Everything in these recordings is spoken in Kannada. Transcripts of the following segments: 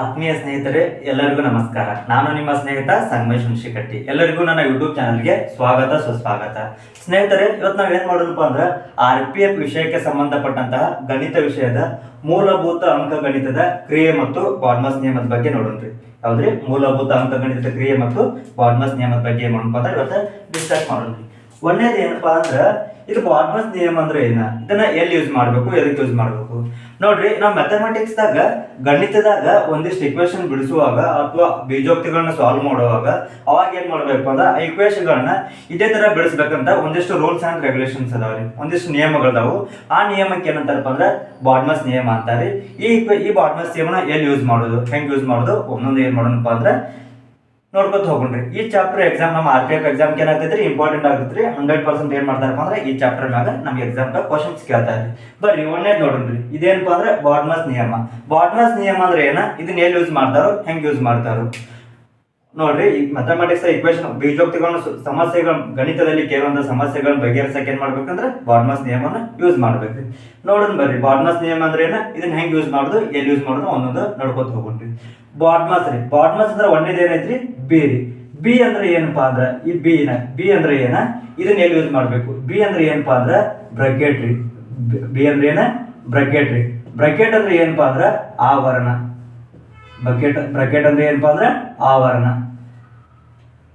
ಆತ್ಮೀಯ ಸ್ನೇಹಿತರೆ, ಎಲ್ಲರಿಗೂ ನಮಸ್ಕಾರ. ನಾನು ನಿಮ್ಮ ಸ್ನೇಹಿತ ಸಂಗಮೇಶ್ ಹುಣಶಿಕಟ್ಟಿ ಎಲ್ಲರಿಗೂ ನನ್ನ ಯೂಟ್ಯೂಬ್ ಚಾನಲ್ಗೆ ಸ್ವಾಗತ, ಸುಸ್ವಾಗತ. ಸ್ನೇಹಿತರೆ, ಇವತ್ತು ನಾವು ಏನು ಮಾಡೋದಪ್ಪ ಅಂದ್ರೆ ಆರ್ ಪಿ ಎಫ್ ವಿಷಯಕ್ಕೆ ಸಂಬಂಧಪಟ್ಟಂತಹ ಗಣಿತ ವಿಷಯದ ಮೂಲಭೂತ ಅಂಕಗಣಿತದ ಕ್ರಿಯೆ ಮತ್ತು ಬಾಡ್ಮಸ್ ನಿಯಮದ ಬಗ್ಗೆ ನೋಡೋಣ್ರಿ ಹೌದ್ರಿ? ಮೂಲಭೂತ ಅಂಕಗಣಿತದ ಕ್ರಿಯೆ ಮತ್ತು ಬಾಡ್ಮಸ್ ನಿಯಮದ ಬಗ್ಗೆ ಏನು ಅಂದ್ರೆ ಇವತ್ತು ಡಿಸ್ಕಸ್ ಮಾಡೋಣ ಒಂದೇದು ಏನಪ್ಪಾ ಅಂದ್ರೆ, ಇದು ಬಾಡ್ಮಸ್ ನಿಯಮ ಅಂದ್ರೆ ಏನ? ಇದನ್ನ ಎಲ್ಲಿ ಯೂಸ್ ಮಾಡಬೇಕು ಎದಕ್ಕೆ ಯೂಸ್ ಮಾಡಬೇಕು? ನೋಡ್ರಿ, ನಾವು ಮ್ಯಾಥಮೆಟಿಕ್ಸ್ ದಾಗ, ಗಣಿತದಾಗ ಒಂದಿಷ್ಟು ಇಕ್ವೇಶನ್ ಬಿಡಿಸುವಾಗ ಅಥವಾ ಬೀಜೋಕ್ತಿಗಳನ್ನ ಸಾಲ್ವ್ ಮಾಡುವಾಗ ಅವಾಗ ಏನ್ ಮಾಡ್ಬೇಕು ಅಂದ್ರೆ ಆ ಇಕ್ವೇಶನ್ಗಳನ್ನ ಗಳನ್ನ ಇದೇ ತರ ಬಿಡಿಸ್ಬೇಕಂತ ಒಂದಿಷ್ಟು ರೂಲ್ಸ್ ಅಂಡ್ ರೆಗ್ಯುಲೇಷನ್ಸ್ ಅದಾವ್ರಿ ಒಂದಿಷ್ಟು ನಿಯಮಗಳದಾವು ಆ ನಿಯಮಕ್ಕೆ ಏನಂತಾರಪ್ಪ ಅಂದ್ರೆ ಬಾಡ್ಮಸ್ ನಿಯಮ ಅಂತಾರೆ. ಈ ಈ ಬಾಡ್ಮಸ್ ನಿಯಮನ ಎಲ್ಲಿ ಯೂಸ್ ಮಾಡೋದು? ಹೆಂಗ್ ಯೂಸ್ ಮಾಡೋದು? ಒಂದೊಂದು ಏನ್ ಮಾಡೋಣಪ್ಪ ಅಂದ್ರೆ ನೋಡ್ಕೊತ ಹೋಗ್ರಿ ಈ ಚಾಪ್ಟರ್ ಎಕ್ಸಾಮ್ ನಮ್ಮ ಆರ್ ಪಿ ಎಫ್ ಎಕ್ಸಾಮ್ ಏನಾಗ್ತೈತ್ರಿ? ಇಂಪಾರ್ಟೆಂಟ್ ಆಗ್ತೈತ್ರಿ. ಹಂಡ್ರೆಡ್ ಪರ್ಸೆಂಟ್ ಏನ್ ಮಾಡ್ತಾರಪ್ಪ ಅಂದ್ರೆ ಈ ಚಾಪ್ಟರ್ ಮ್ಯಾಗ ನಮ್ಗೆ ಎಕ್ಸಾಮ್ ಕ್ವಶನ್ಸ್ ಕೇಳ್ತಾರೆ ಬರ್ರಿ ಒಂದೇ ನೋಡ್ರಿ ಇದೇನಪ್ಪ ಅಂದ್ರೆ ಬಾಡ್ಮಸ್ ನಿಯಮ. ಬಾಡ್ಮಸ್ ನಿಯಮ ಅಂದ್ರೆ ಏನ? ಇದನ್ನ ಎಲ್ಲಿ ಯೂಸ್ ಮಾಡ್ತಾರೋ, ಹೆಂಗ್ ಯೂಸ್ ಮಾಡ್ತಾರೋ. ನೋಡ್ರಿ, ಈ ಮ್ಯಾಥಮೆಟಿಕ್ಸ್ ಇಕ್ವೇಶನ್ ಬೀಜೋಕ್ತಿಗಳನ್ನ ಸಮಸ್ಯೆಗಳ ಗಣಿತದಲ್ಲಿ ಕೇಳುವಂತ ಸಮಸ್ಯೆಗಳನ್ನ ಬಗೆಹರಿಸಕ್ಕೆ ಏನ್ ಮಾಡ್ಬೇಕಂದ್ರೆ ಬಾಡ್ಮಸ್ ನಿಯಮನ ಯೂಸ್ ಮಾಡ್ಬೇಕ್ರಿ. ನೋಡೋಣ ಬರ್ರಿ ಬಾಡ್ಮಸ್ ನಿಯಮ ಅಂದ್ರೆ ಏನ? ಇದನ್ನ ಹೆಂಗ್ ಯೂಸ್ ಮಾಡೋದು, ಎಲ್ಲಿ ಯೂಸ್ ಮಾಡೋದು ಒಂದೊಂದು ನೋಡ್ಕೊತ ಹೋಗ್ರಿ ಬಾಡ್ಮಸ್ ರೀ. ಬಾಟ್ಮಸ್ ಅಂದ್ರೆ ಏನೈತ್ರಿ? ಬಿ ರೀ. ಬಿ ಅಂದ್ರೆ ಏನಪ್ಪಾ ಅಂದ್ರೆ, ಈ ಬಿ ನ ಬಿ ಅಂದ್ರೆ ಏನ? ಇದನ್ನ ಎಲ್ಲಿ ಯೂಸ್ ಮಾಡಬೇಕು? ಬಿ ಅಂದ್ರೆ ಏನಪ್ಪಾ ಅಂದ್ರೆ ಬ್ರಾಕೆಟ್ ರೀ. ಬಿ ಅಂದ್ರೆ ಏನ? ಬ್ರಾಕೆಟ್ ರೀ. ಅಂದ್ರೆ ಏನಪ್ಪಾ ಅಂದ್ರೆ, ಆವರಣ. ಬಕೆಟ್ ಬ್ರಕೆಟ್ ಅಂದ್ರೆ ಏನಪ್ಪಾ ಅಂದ್ರೆ, ಆವರಣ.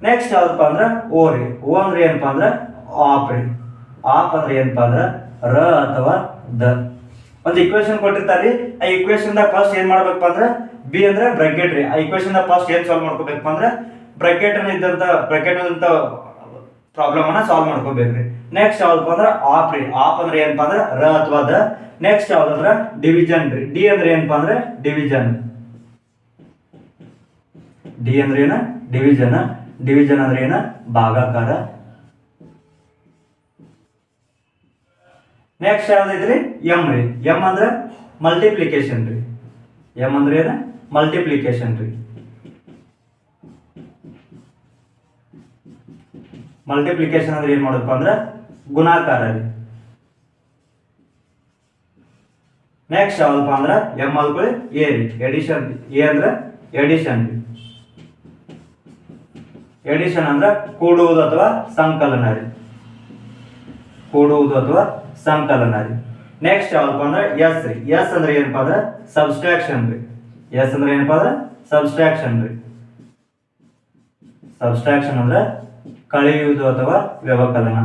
ನೆಕ್ಸ್ಟ್ ಯಾವ್ದಪ್ಪ ಅಂದ್ರೆ ಓ ರೀ. ಓ ಅಂದ್ರೆ ಏನಪ್ಪಾ ಅಂದ್ರೆ ಆಪ್ ರೀ. ಆಪ್ ಅಂದ್ರೆ ಏನಪ್ಪಾ ಅಂದ್ರೆ, ರ ಅಥವಾ ದ. ಒಂದು ಇಕ್ವೇಶನ್ ಕೊಟ್ಟಿರ್ತಾರೆ ಆ ಇಕ್ವೇಶನ್ ದಾಗ ಫಸ್ಟ್ ಏನ್ ಮಾಡ್ಬೇಕಪ್ಪ ಅಂದ್ರ ಬಿ ಅಂದ್ರೆ ಬ್ರಕೆಟ್ ರೀ. ಆ ಇಕ್ವೇಶನ್ ಫಸ್ಟ್ ಏನ್ ಸಾಲ್ವ್ ಮಾಡ್ಕೋಬೇಕು ಅಂದ್ರೆ ಬ್ರಕೆಟ್ ಇದ್ದಂತ ಬ್ರಕೆಟ್ ಅಂತ ಪ್ರಾಬ್ಲಮ್ ಅನ್ನ ಸಾಲ್ವ್ ಮಾಡ್ಕೋಬೇಕ್ರಿ ನೆಕ್ಸ್ಟ್ ಯಾವ್ದಪ್ಪ ಅಂದ್ರೆ ಆಪ್ ರೀ. ಆಪ್ ಅಂದ್ರೆ ಏನಪ್ಪಾ ಅಂದ್ರೆ ರ ಅಥವಾ ದ ನೆಕ್ಸ್ಟ್ ಯಾವ್ದಂದ್ರ ಡಿವಿಜನ್ ರೀ. ಡಿ ಅಂದ್ರೆ ಏನಪ್ಪಾ ಅಂದ್ರೆ ಡಿವಿಜನ್ ಡಿ ಅಂದ್ರೆ ಏನ? ಡಿವಿಜನ್ ಡಿವಿಜನ್ ಅಂದ್ರೆ ಏನ? ಭಾಗಾಕಾರ. ನೆಕ್ಸ್ಟ್ ಯಾವ್ದೈತ್ರಿ ಎಂ ರೀ. ಎಂ ಅಂದ್ರೆ ಮಲ್ಟಿಪ್ಲಿಕೇಶನ್ ರೀ. ಎಂ ಅಂದ್ರೆ ಏನ? ಮಲ್ಟಿಪ್ಲಿಕೇಶನ್ ರೀ ಮಲ್ಟಿಪ್ಲಿಕೇಶನ್ ಅಂದ್ರೆ ಏನ್ ಮಾಡೋದಪ್ಪ ಅಂದ್ರೆ ಗುಣಾಕಾರ ರೀ ನೆಕ್ಸ್ಟ್ ಯಾವ್ದಪ್ಪ ಅಂದ್ರೆ ಎಂ ಅಲ್ಕೊಳ್ಳಿ ಎ ರೀ. ಎಡಿಷನ್ ಎ ಅಂದ್ರೆ ಎಡಿಷನ್ ರೀ. ಎಡಿಷನ್ ಅಂದ್ರೆ ಕೂಡುವುದು ಅಥವಾ ಸಂಕಲನ ರೀ. ಕೂಡುವುದು ಅಥವಾ ಸಂಕಲನ ರೀ. ನೆಕ್ಸ್ಟ್ ಯಾವ್ದಪ್ಪ ಅಂದ್ರೆ ಎಸ್ ರೀ. ಎಸ್ ಅಂದ್ರೆ ಏನಪ್ಪಾ ಅಂದ್ರೆ ಸಬ್ಸ್ಟ್ರಾಕ್ಷನ್ ರೀ. ಎಸ್ ಅಂದ್ರೆ ಏನಪ್ಪಾ ಅಂದ್ರೆ ಸಬ್ಸ್ಟ್ರಾಕ್ಷನ್ ರೀ. ಸಬ್ಸ್ಟ್ರಾಕ್ಷನ್ ಅಂದ್ರೆ ಕಳೆಯುವುದು ಅಥವಾ ವ್ಯವಕಲನ.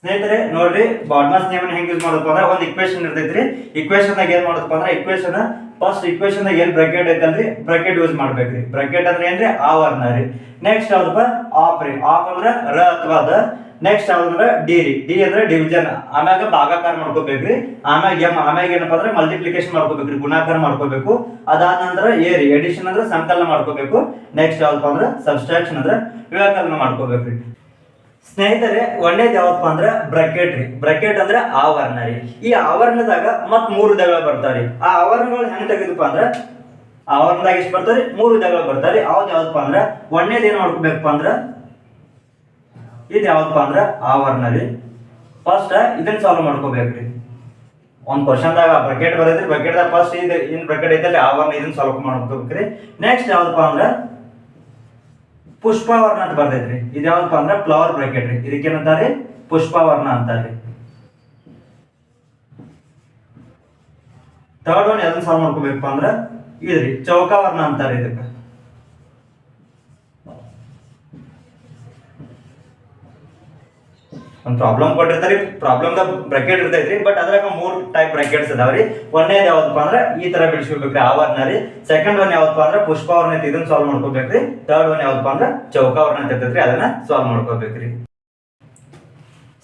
ಸ್ನೇಹಿತರೆ, ನೋಡ್ರಿ ಬಾಡ್ಮಾಸ್ ನಿಯಮ ಹೆಂಗ್ ಯೂಸ್ ಮಾಡೋದಪ್ಪ ಅಂದ್ರೆ ಒಂದು ಇಕ್ವೇಶನ್ ಇರ್ತೈತ್ರಿ. ಇಕ್ವೇಶನ್ ದಾಗ ಏನ್ ಮಾಡೋದಪ್ಪ ಅಂದ್ರೆ ಇಕ್ವೇಶನ್ ಫಸ್ಟ್ ಇಕ್ವೇಶನ್ ದಾಗ ಏನ್ ಬ್ರಾಕೆಟ್ ಐತಲ್ರಿ? ಬ್ರಾಕೆಟ್ ಯೂಸ್ ಮಾಡ್ಬೇಕ್ರಿ. ಬ್ರಾಕೆಟ್ ಅಂದ್ರೆ ಏನ್ರಿ? ಆವರಣ ರೀ. ನೆಕ್ಸ್ಟ್ ಯಾವ್ದಪ್ಪ? ಆಪ್ ರೀ. ಆಪ್ ಅಂದ್ರೆ ರ ಅಥವಾ ದ. ನೆಕ್ಸ್ಟ್ ಯಾವ್ದಂದ್ರೆ ಡಿ ರೀ. ಡಿ ಅಂದ್ರೆ ಡಿವಿಜನ್ ಆಮ್ಯಾಗ ಭಾಗಾಕಾರ ಮಾಡ್ಕೋಬೇಕ್ರಿ. ಆಮ್ಯಾಗ ಎಂ ಆಮ್ಯಾಗ ಏನಪ್ಪಾ ಅಂದ್ರೆ ಮಲ್ಟಿಪ್ಲಿಕೇಶನ್ ಮಾಡ್ಕೋಬೇಕ್ರಿ, ಗುಣಾಕಾರ ಮಾಡ್ಕೋಬೇಕು. ಅದಾದ ನಂತರ ಎ ರೀ. ಎಡಿಷನ್ ಅಂದ್ರೆ ಸಂಕಲನ ಮಾಡ್ಕೋಬೇಕು. ನೆಕ್ಸ್ಟ್ ಯಾವ್ದಪ್ಪ ಅಂದ್ರೆ ಸಬ್ಸ್ಟ್ರಾಕ್ಷನ್ ಅಂದ್ರೆ ವ್ಯವಕಲನ ಮಾಡ್ಕೋಬೇಕ್ರಿ. ಸ್ನೇಹಿತರೆ ಒಂದೇದ್ ಯಾವಪ್ಪ ಅಂದ್ರೆ ಬ್ರಕೆಟ್ ರೀ. ಬ್ರಕೆಟ್ ಅಂದ್ರೆ ಆವರಣ ರೀ. ಈ ಆವರಣದಾಗ ಮತ್ ಮೂರು ವಿಧಗಳು ಬರ್ತಾವ್ರಿ. ಆ ಆವರಣಗಳು ಹೆಂಗ್ ತೆಗೆದಪ್ಪ ಅಂದ್ರೆ ಆವರಣದಾಗ ಎಷ್ಟು ಬರ್ತಾವ್ರಿ? ಮೂರು ವಿಧಗಳು ಬರ್ತಾವ್ರಿ. ಅವ್ದು ಯಾವ್ದಪ್ಪ ಅಂದ್ರೆ ಒಂದೇದ್ ಏನ್ ಮಾಡ್ಕೋಬೇಕಪ್ಪ ಅಂದ್ರ ಇದು ಯಾವ್ದಪ್ಪ ಅಂದ್ರೆ ಆವರಣ ಫಸ್ಟ್ ಇದನ್ನ ಸಾಲ್ವ್ ಮಾಡ್ಕೋಬೇಕ್ರಿ ಒಂದು ಕ್ವಶನ್ದಾಗ ಬ್ರಕೆಟ್ ಬರೈತ್ರಿ ಬ್ರಕೆಟ್ದಾಗ ಫಸ್ಟ್ ಇದು ಇನ್ ಬ್ರಕೆಟ್ ಐತಲ್ಲಿ ಆವರಣ ಇದನ್ನ ಸಾಲ್ವ್ ಮಾಡ್ಕೋಬೇಕ್ರಿ ನೆಕ್ಸ್ಟ್ ಯಾವ್ದಪ್ಪ ಅಂದ್ರೆ ಪುಷ್ಪಾವರ್ಣ ಅಂತ ಬರ್ತೈತ್ರಿ ಇದು ಯಾವ್ದಪ್ಪ ಅಂದ್ರೆ ಫ್ಲವರ್ ಬ್ರಕೆಟ್ ರೀ. ಇದಕ್ಕೆ ಪುಷ್ಪವರ್ಣ ಅಂತಾರೆ ಥರ್ಡ್ ಒನ್ ಯಾವ್ದನ್ನ ಸಾಲ್ವ್ ಮಾಡ್ಕೋಬೇಕಪ್ಪ ಅಂದ್ರೆ ಇದ್ರಿ, ಚೌಕಾವರ್ಣ ಅಂತಾರೆ ಇದಕ್ಕೆ. ಒಂದು ಪ್ರಾಬ್ಲಮ್ ಕೊಟ್ಟಿರ್ತಾರೆ ಪ್ರಾಬ್ಲಮ್ ದ ಬ್ರಾಕೆಟ್ ಇರ್ತೈತ್ರಿ ಬಟ್ ಅದ್ರಾಗ ಮೂರು ಟೈಪ್ ಬ್ರಾಕೆಟ್ಸ್ ರೀ ಒಂದೇದ್ ಯಾವ್ದಪ್ಪ ಅಂದ್ರೆ ಈ ತರ ಬಿಡಿಸ್ಕೋಬೇಕ್ರಿ ಆವರ್ನ ರೀ ಸೆಕೆಂಡ್ ಒನ್ ಯಾವ್ದಪ್ಪ ಅಂದ್ರೆ ಪುಷ್ಪವರ್ಣ ಇದನ್ನ ಸಾಲ್ವ್ ಮಾಡ್ಕೋಬೇಕ್ರಿ. ಥರ್ಡ್ ಒನ್ ಯಾವ್ದಪ್ಪ ಅಂದ್ರೆ ಚೌಕಾವರ್ಣ ಅಂತ ಇರ್ತೈತ್ರಿ ಅದನ್ನ ಸಾಲ್ವ್ ಮಾಡ್ಕೋಬೇಕ್ರಿ.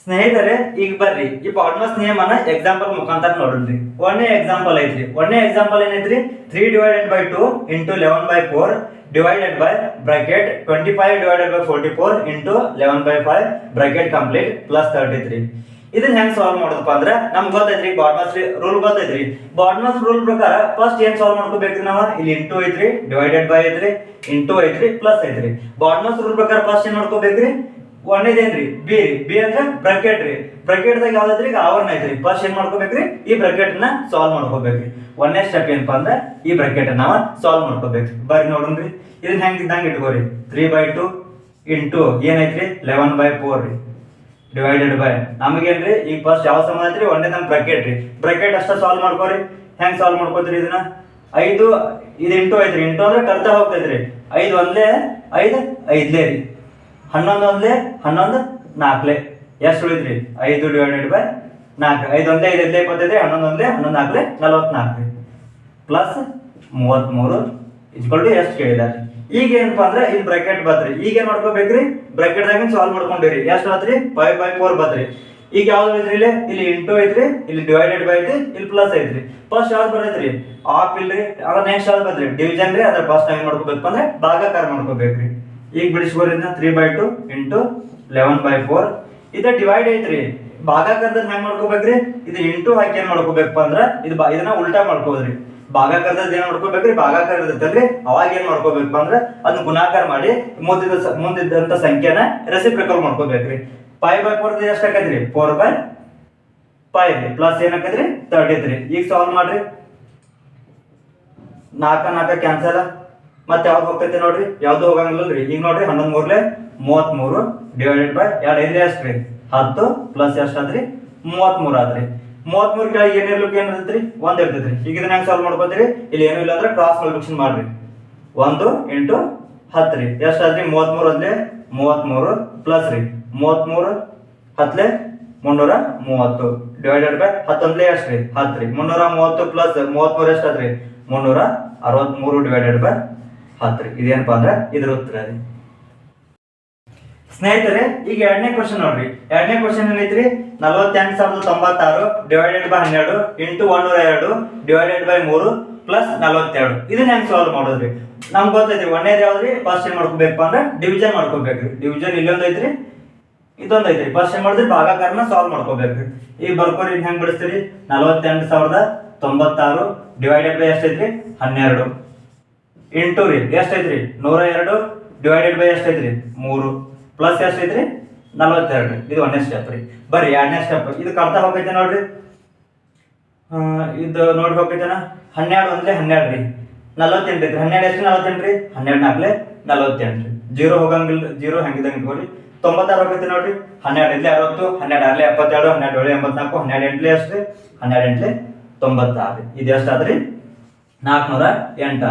ಸ್ನೇಹಿತರೆ, ಈಗ ಬರ್ರಿ. ಈ ಪಾಡ್ಮಸ್ ನಿಯಮನ ಎಕ್ಸಾಂಪಲ್ ಮುಖಾಂತರ ನೋಡ್ರಿ ಒನ್ನೇ ಎಕ್ಸಾಂಪಲ್ ಐತ್ರಿ. ಒನ್ನೇ example ಏನೈತ್ರಿ? Three divided by two into eleven by four divided by bracket twenty five divided by forty four into eleven by five plus complete plus thirty three ಇದನ್ನ ಹೆಂಗ್ ಸಾಲ್ವ್ ಮಾಡೋದಪ್ಪ ಅಂದ್ರೆ ನಮ್ಗೆ ಗೊತ್ತೈತ್ರಿ ಬಾಡ್ಮಸ್ ರೂಲ್ ಗೊತ್ತೈತ್ರಿ. ಬಾಡ್ಮಸ್ ರೂಲ್ ಪ್ರಕಾರ ಫಸ್ಟ್ ಏನ್ ಸಾಲ್ವ್ ಮಾಡ್ಕೋಬೇಕ್ರಿ ನಾವ? ಇಲ್ಲಿ ಇಂಟು ಐತ್ರಿ ಡಿವೈಡೆಡ್ ಬೈ ಐತ್ರಿ ಇಂಟು ಐತ್ರಿ ಪ್ಲಸ್ ಐತ್ರಿ. ಬಾಡ್ಮಸ್ ರೂಲ್ ಪ್ರಕಾರ ಫಸ್ಟ್ ಏನ್ ಮಾಡ್ಕೋಬೇಕ್ರಿ? ಒಂದೇದೇನ್ರಿ ಬಿ ರೀ. ಬಿ ಅಂದ್ರೆ ಬ್ರಕೆಟ್ ರೀ. ಬ್ರಕೆಟ್ದಾಗ ಯಾವ್ದೈತ್ರಿ ಈಗ ಆವರಣ ಐತ್ರಿ. ಫಸ್ಟ್ ಏನ್ ಮಾಡ್ಕೋಬೇಕ್ರಿ? ಈ ಬ್ರಕೆಟ್ನ ಸಾಲ್ವ್ ಮಾಡ್ಕೋಬೇಕ್ರಿ. ಒಂದನೇ ಸ್ಟೆಪ್ ಏನಪ್ಪ ಅಂದ್ರೆ ಈ ಬ್ರಾಕೆಟ್ ನಾವು ಸಾಲ್ವ್ ಮಾಡ್ಕೋಬೇಕು. ಬರ್ರಿ ನೋಡೋಣ್ರಿ ಇದನ್ನ ಹೆಂಗೆ ಇದ್ದಂಗೆ ಇಟ್ಕೋರಿ. ತ್ರೀ ಬೈ ಟು ಇಂಟು ಏನೈತ್ರಿ? ಲೆವೆನ್ ಬೈ ಫೋರ್ ರೀ. ಡಿವೈಡೆಡ್ ಬೈ ನಮಗೇನ್ರಿ? ಈಗ ಫಸ್ಟ್ ಯಾವ ಸಮ ಐತ್ರಿ? ಒಂದೇ ನಮ್ಮ ಬ್ರಕೆಟ್ ರೀ. ಬ್ರಕೆಟ್ ಅಷ್ಟ ಸಾಲ್ವ್ ಮಾಡ್ಕೋರಿ. ಹೆಂಗ್ ಸಾಲ್ವ್ ಮಾಡ್ಕೋತೀರಿ ಇದನ್ನ? ಐದು, ಇದು ಇಂಟು ಐತ್ರಿ. ಇಂಟು ಅಂದ್ರೆ ಕರ್ತಾ ಹೋಗ್ತೈತ್ರಿ. ಐದು ಒಂದ್ಲೇ, ಐದು ಐದ್ಲೇ ರೀ. ಹನ್ನೊಂದು ಒಂದ್ಲೇ, ಹನ್ನೊಂದು ನಾಲ್ಕಲೇ ಎಷ್ಟು ಉಳಿದ್ರಿ ಐದು ಡಿವೈಡೆಡ್ ಬೈ ನಾಲ್ಕು. ಐದು ಒಂದೇ, ಐದು ಐದ್ಲೆ ಇಪ್ಪತ್ತೈದು, ಹನ್ನೊಂದು ಒಂದೇ, ಹನ್ನೊಂದು ನಾಲ್ಕಲೆ ನಲವತ್ನಾಲ್ಕು. ಪ್ಲಸ್ ಮೂವತ್ತ್ಮೂರು ಇಜ್ಕೊಂಡು ಎಷ್ಟು ಕೇಳಿದಾರೆ ಈಗ ಏನಪ್ಪಾ ಅಂದ್ರೆ ಇಲ್ಲಿ ಬ್ರಾಕೆಟ್ ಬತ್ರಿ ಈಗ ಏನ್ ಮಾಡ್ಕೋಬೇಕ್ರಿ? ಬ್ರಾಕೆಟ್ದಾಗ ಸಾಲ್ವ್ ಮಾಡ್ಕೊಂಡಿರಿ. ಎಷ್ಟು ಆತ್ರಿ? ಫೈವ್ ಬೈ ಫೋರ್ ಬತ್ರಿ ಈಗ ಯಾವ್ದು ಐತ್ರಿ ಇಲ್ಲಿ? ಇಲ್ಲಿ ಇಂಟು ಐತ್ರಿ, ಇಲ್ಲಿ ಡಿವೈಡೆಡ್ ಬೈ ಐತಿ ಇಲ್ಲಿ ಪ್ಲಸ್ ಐತ್ರಿ. ಫಸ್ಟ್ ಯಾವ್ದು ಬರೈತ್ರಿ? ಆಫ್ ಇಲ್ರಿ ಅದ್ರ ನೆಕ್ಸ್ಟ್ ಯಾವ್ದು ಬತ್ರಿ ಡಿವಿಜನ್ ರೀ, ಅದ್ರ ಫಸ್ಟ್ ಏನ್ ಮಾಡ್ಕೋಬೇಕು ಅಂದ್ರೆ ಭಾಗಾಕಾರ ಮಾಡ್ಕೋಬೇಕ್ರಿ. ಈಗ ಬಿಡಿಸ್ಬೋರಿಂದ three by two into eleven by four ಇದು ಡಿವೈಡ್ ಐತ್ರಿ. ಭಾಗಾಕಾರದ ಹೆಂಗ್ ಮಾಡ್ಕೋಬೇಕ್ರಿ? ಇದು ಇಂಟು ಹಾಕಿ ಏನ್ ಮಾಡ್ಕೋಬೇಕಪ್ಪ ಅಂದ್ರ ಇದು ಇದನ್ನ ಉಲ್ಟಾ ಮಾಡ್ಕೋದ್ರಿ. ಭಾಗಾಕಾರದ ಏನ್ ಮಾಡ್ಕೋಬೇಕ್ರಿ? ಭಾಗಾಕಾರ ಇರ್ತೈತಲ್ರಿ ಅವಾಗ ಏನ್ ಮಾಡ್ಕೋಬೇಕಪ್ಪ ಅಂದ್ರ ಅದನ್ನ ಗುಣಾಕಾರ ಮಾಡಿ ಮುಂದಿದ ಮುಂದಿದ್ದಂತ ಸಂಖ್ಯೆನ ರೆಸಿಪ್ರಿಕಲ್ ಮಾಡ್ಕೋಬೇಕ್ರಿ. ಫೈವ್ ಬೈ ಫೋರ್ ಎಷ್ಟು ಹಾಕದ್ರಿ ಫೋರ್ ಬೈ ಫೈವ್ ರೀ ಪ್ಲಸ್ ಏನ್ ಹಾಕದ್ರಿ ತರ್ಟಿ ತ್ರೀ ಈಗ ಸಾಲ್ವ್ ಮಾಡ್ರಿ. ನಾಲ್ಕ ನಾಲ್ಕ ಕ್ಯಾನ್ಸಲ್ ಮತ್ತೆ ಯಾವ್ದು ಹೋಗ್ತೈತೆ ನೋಡ್ರಿ? ಯಾವ್ದು ಹೋಗಂಗಿಲ್ಲಲ್ರಿ? ಈಗ ನೋಡ್ರಿ ಹನ್ನೊಂದ್ ಮೂರ್ಲೆ ಮೂವತ್ತ್ ಮೂರು ಡಿವೈಡೆಡ್ ಬೈ ಎರಡು. ಐದ್ರಿ ಅಷ್ಟ್ರಿ ಹತ್ತು ಪ್ಲಸ್ ಎಷ್ಟು ಮೂವತ್ಮೂರು ಮೂವತ್ತ್ ಮೂರ್ ಆದ್ರಿ ಮೂವತ್ತ್ ಮೂರ್ ಕೆಳಗೆ ಏನಿರ್ಲಿಕ್ಕೆ ಏನಿರ್ತೈತ್ರಿ ಒಂದ್ ಇರ್ತೈತ್ರಿ. ಈಗ ಇದನ್ನ ಹೆಂಗ್ ಸಾಲ್ವ್ ಮಾಡ್ಕೋತೀರಿ? ಇಲ್ಲಿ ಏನು ಇಲ್ಲ ಅಂದ್ರೆ ಕ್ರಾಸ್ ಮಲ್ಟಿಪ್ಲಿಕೇಶನ್ ಮಾಡ್ರಿ. ಒಂದು ಇಂಟು ಹತ್ತು ರೀ. ಎಷ್ಟು ಆತ್ರಿ ಮೂವತ್ಮೂರು ಅದ್ಲೆ ಮೂವತ್ಮೂರು ಪ್ಲಸ್ ರೀ. ಮೂವತ್ಮೂರು ಹತ್ಲೆ ಮುನ್ನೂರ ಮೂವತ್ತು. ಡಿವೈಡೆಡ್ ಬೈ ಹತ್ತೊಂದ್ಲೆ ಎಷ್ಟು ರೀ? ಹತ್ತು ರೀ. ಮುನ್ನೂರ ಮೂವತ್ತು ಪ್ಲಸ್ ಮೂವತ್ಮೂರು ಎಷ್ಟು ಆತ್ರಿ ಮುನ್ನೂರ ಅರವತ್ಮೂರು ಡಿವೈಡೆಡ್ ಬೈ ಹತ್ತು ರೀ. ಇದೇನಪ್ಪ ಅಂದ್ರೆ ಇದ್ರ ಉತ್ತರ ರೀ. ಸ್ನೇಹಿತರೆ, ಈಗ ಎರಡನೇ ಕ್ವಶನ್ ನೋಡ್ರಿ. ಎರಡನೇ ಕ್ವಶನ್ ಏನೈತ್ರಿ? ನಲವತ್ತೆಂಟು ಸಾವಿರದ ತೊಂಬತ್ತಾರು ಡಿವೈಡೆಡ್ ಬೈ ಹನ್ನೆರಡು ಇಂಟು ಒಂದೂರ ಎರಡು ಡಿವೈಡೆಡ್ ಬೈ ಮೂರು ಪ್ಲಸ್ ನಲವತ್ತೆರಡು. ಇದನ್ನ ಹೆಂಗ್ ಸಾಲ್ವ್ ಮಾಡೋದ್ರಿ? ನಮ್ಗೆ ಗೊತ್ತೈತಿ ಒಂದೇದು ಯಾವ್ದ್ರಿ? ಫಸ್ಟ್ ಏನ್ ಮಾಡ್ಕೋಬೇಕು ಅಂದ್ರೆ ಡಿವಿಜನ್ ಮಾಡ್ಕೋಬೇಕ್ರಿ. ಡಿವಿಜನ್ ಇಲ್ಲೊಂದು ಐತ್ರಿ, ಇದೊಂದು ಐತ್ರಿ. ಫಸ್ಟ್ ಏನ್ ಮಾಡಿದ್ರಿ? ಭಾಗಾಕಾರನ ಸಾಲ್ವ್ ಮಾಡ್ಕೋಬೇಕ್ರಿ. ಈಗ ಬರ್ಕೋರಿ ಇನ್ ಹೆಂಗ್ ಬಿಡಿಸ್ತೀರಿ? ನಲವತ್ತೆಂಟು ಸಾವಿರದ ತೊಂಬತ್ತಾರು ಡಿವೈಡೆಡ್ ಬೈ ಎಷ್ಟೈತ್ರಿ? ಹನ್ನೆರಡು. ಇಂಟು ರೀ, ಎಷ್ಟೈತ್ರಿ? ನೂರ ಎರಡು ಡಿವೈಡೆಡ್ ಬೈ ಎಷ್ಟೈತ್ರಿ? ಮೂರು. ಪ್ಲಸ್ ಎಷ್ಟೈತ್ರಿ ನಲವತ್ತೆರಡು ರೀ ಇದು ಒಂದನೇ ಸ್ಟೆಪ್ ರೀ. ಬರ್ರಿ, ಎರಡನೇ ಸ್ಟೆಪ್ ಇದು ಕರ್ತಾ ಹೋಗೈತೆ ನೋಡ್ರಿ. ಇದು ನೋಡಿ ಹೋಗೈತೆನ? ಹನ್ನೆರಡು ಅಂದ್ರೆ ಹನ್ನೆರಡು ರೀ ನಲವತ್ತೆಂಟು ಐತ್ರಿ. ಹನ್ನೆರಡು ಎಷ್ಟು ನಲವತ್ತೆಂಟು ರೀ ಹನ್ನೆರಡು ನಾಲ್ಕಲೆ ನಲವತ್ತೆಂಟು ರೀ ಜೀರೋ ಹೋಗಂಗಿಲ್ಲ ಜೀರೋ ಹೆಂಗಿದಂಗೆ ಇಟ್ಕೊರಿ ತೊಂಬತ್ತಾರು ಹೋಗೈತೆ ನೋಡ್ರಿ. ಹನ್ನೆರಡು ಇಲ್ಲೇ ಅರವತ್ತು, ಹನ್ನೆರಡು ಆರಲೆ ಎಪ್ಪತ್ತೆರಡು, ಹನ್ನೆರಡು ಏಳು ಎಂಬತ್ನಾಲ್ಕು, ಹನ್ನೆರಡು ಎಂಟ್ಲೆ ಎಷ್ಟು ರೀ ಹನ್ನೆರಡು ಎಂಟ್ಲೆ ತೊಂಬತ್ತಾರು. ರೀ ಇದು ಎಷ್ಟು ಆದ್ರಿ ನಾಲ್ಕುನೂರ ಎಂಟು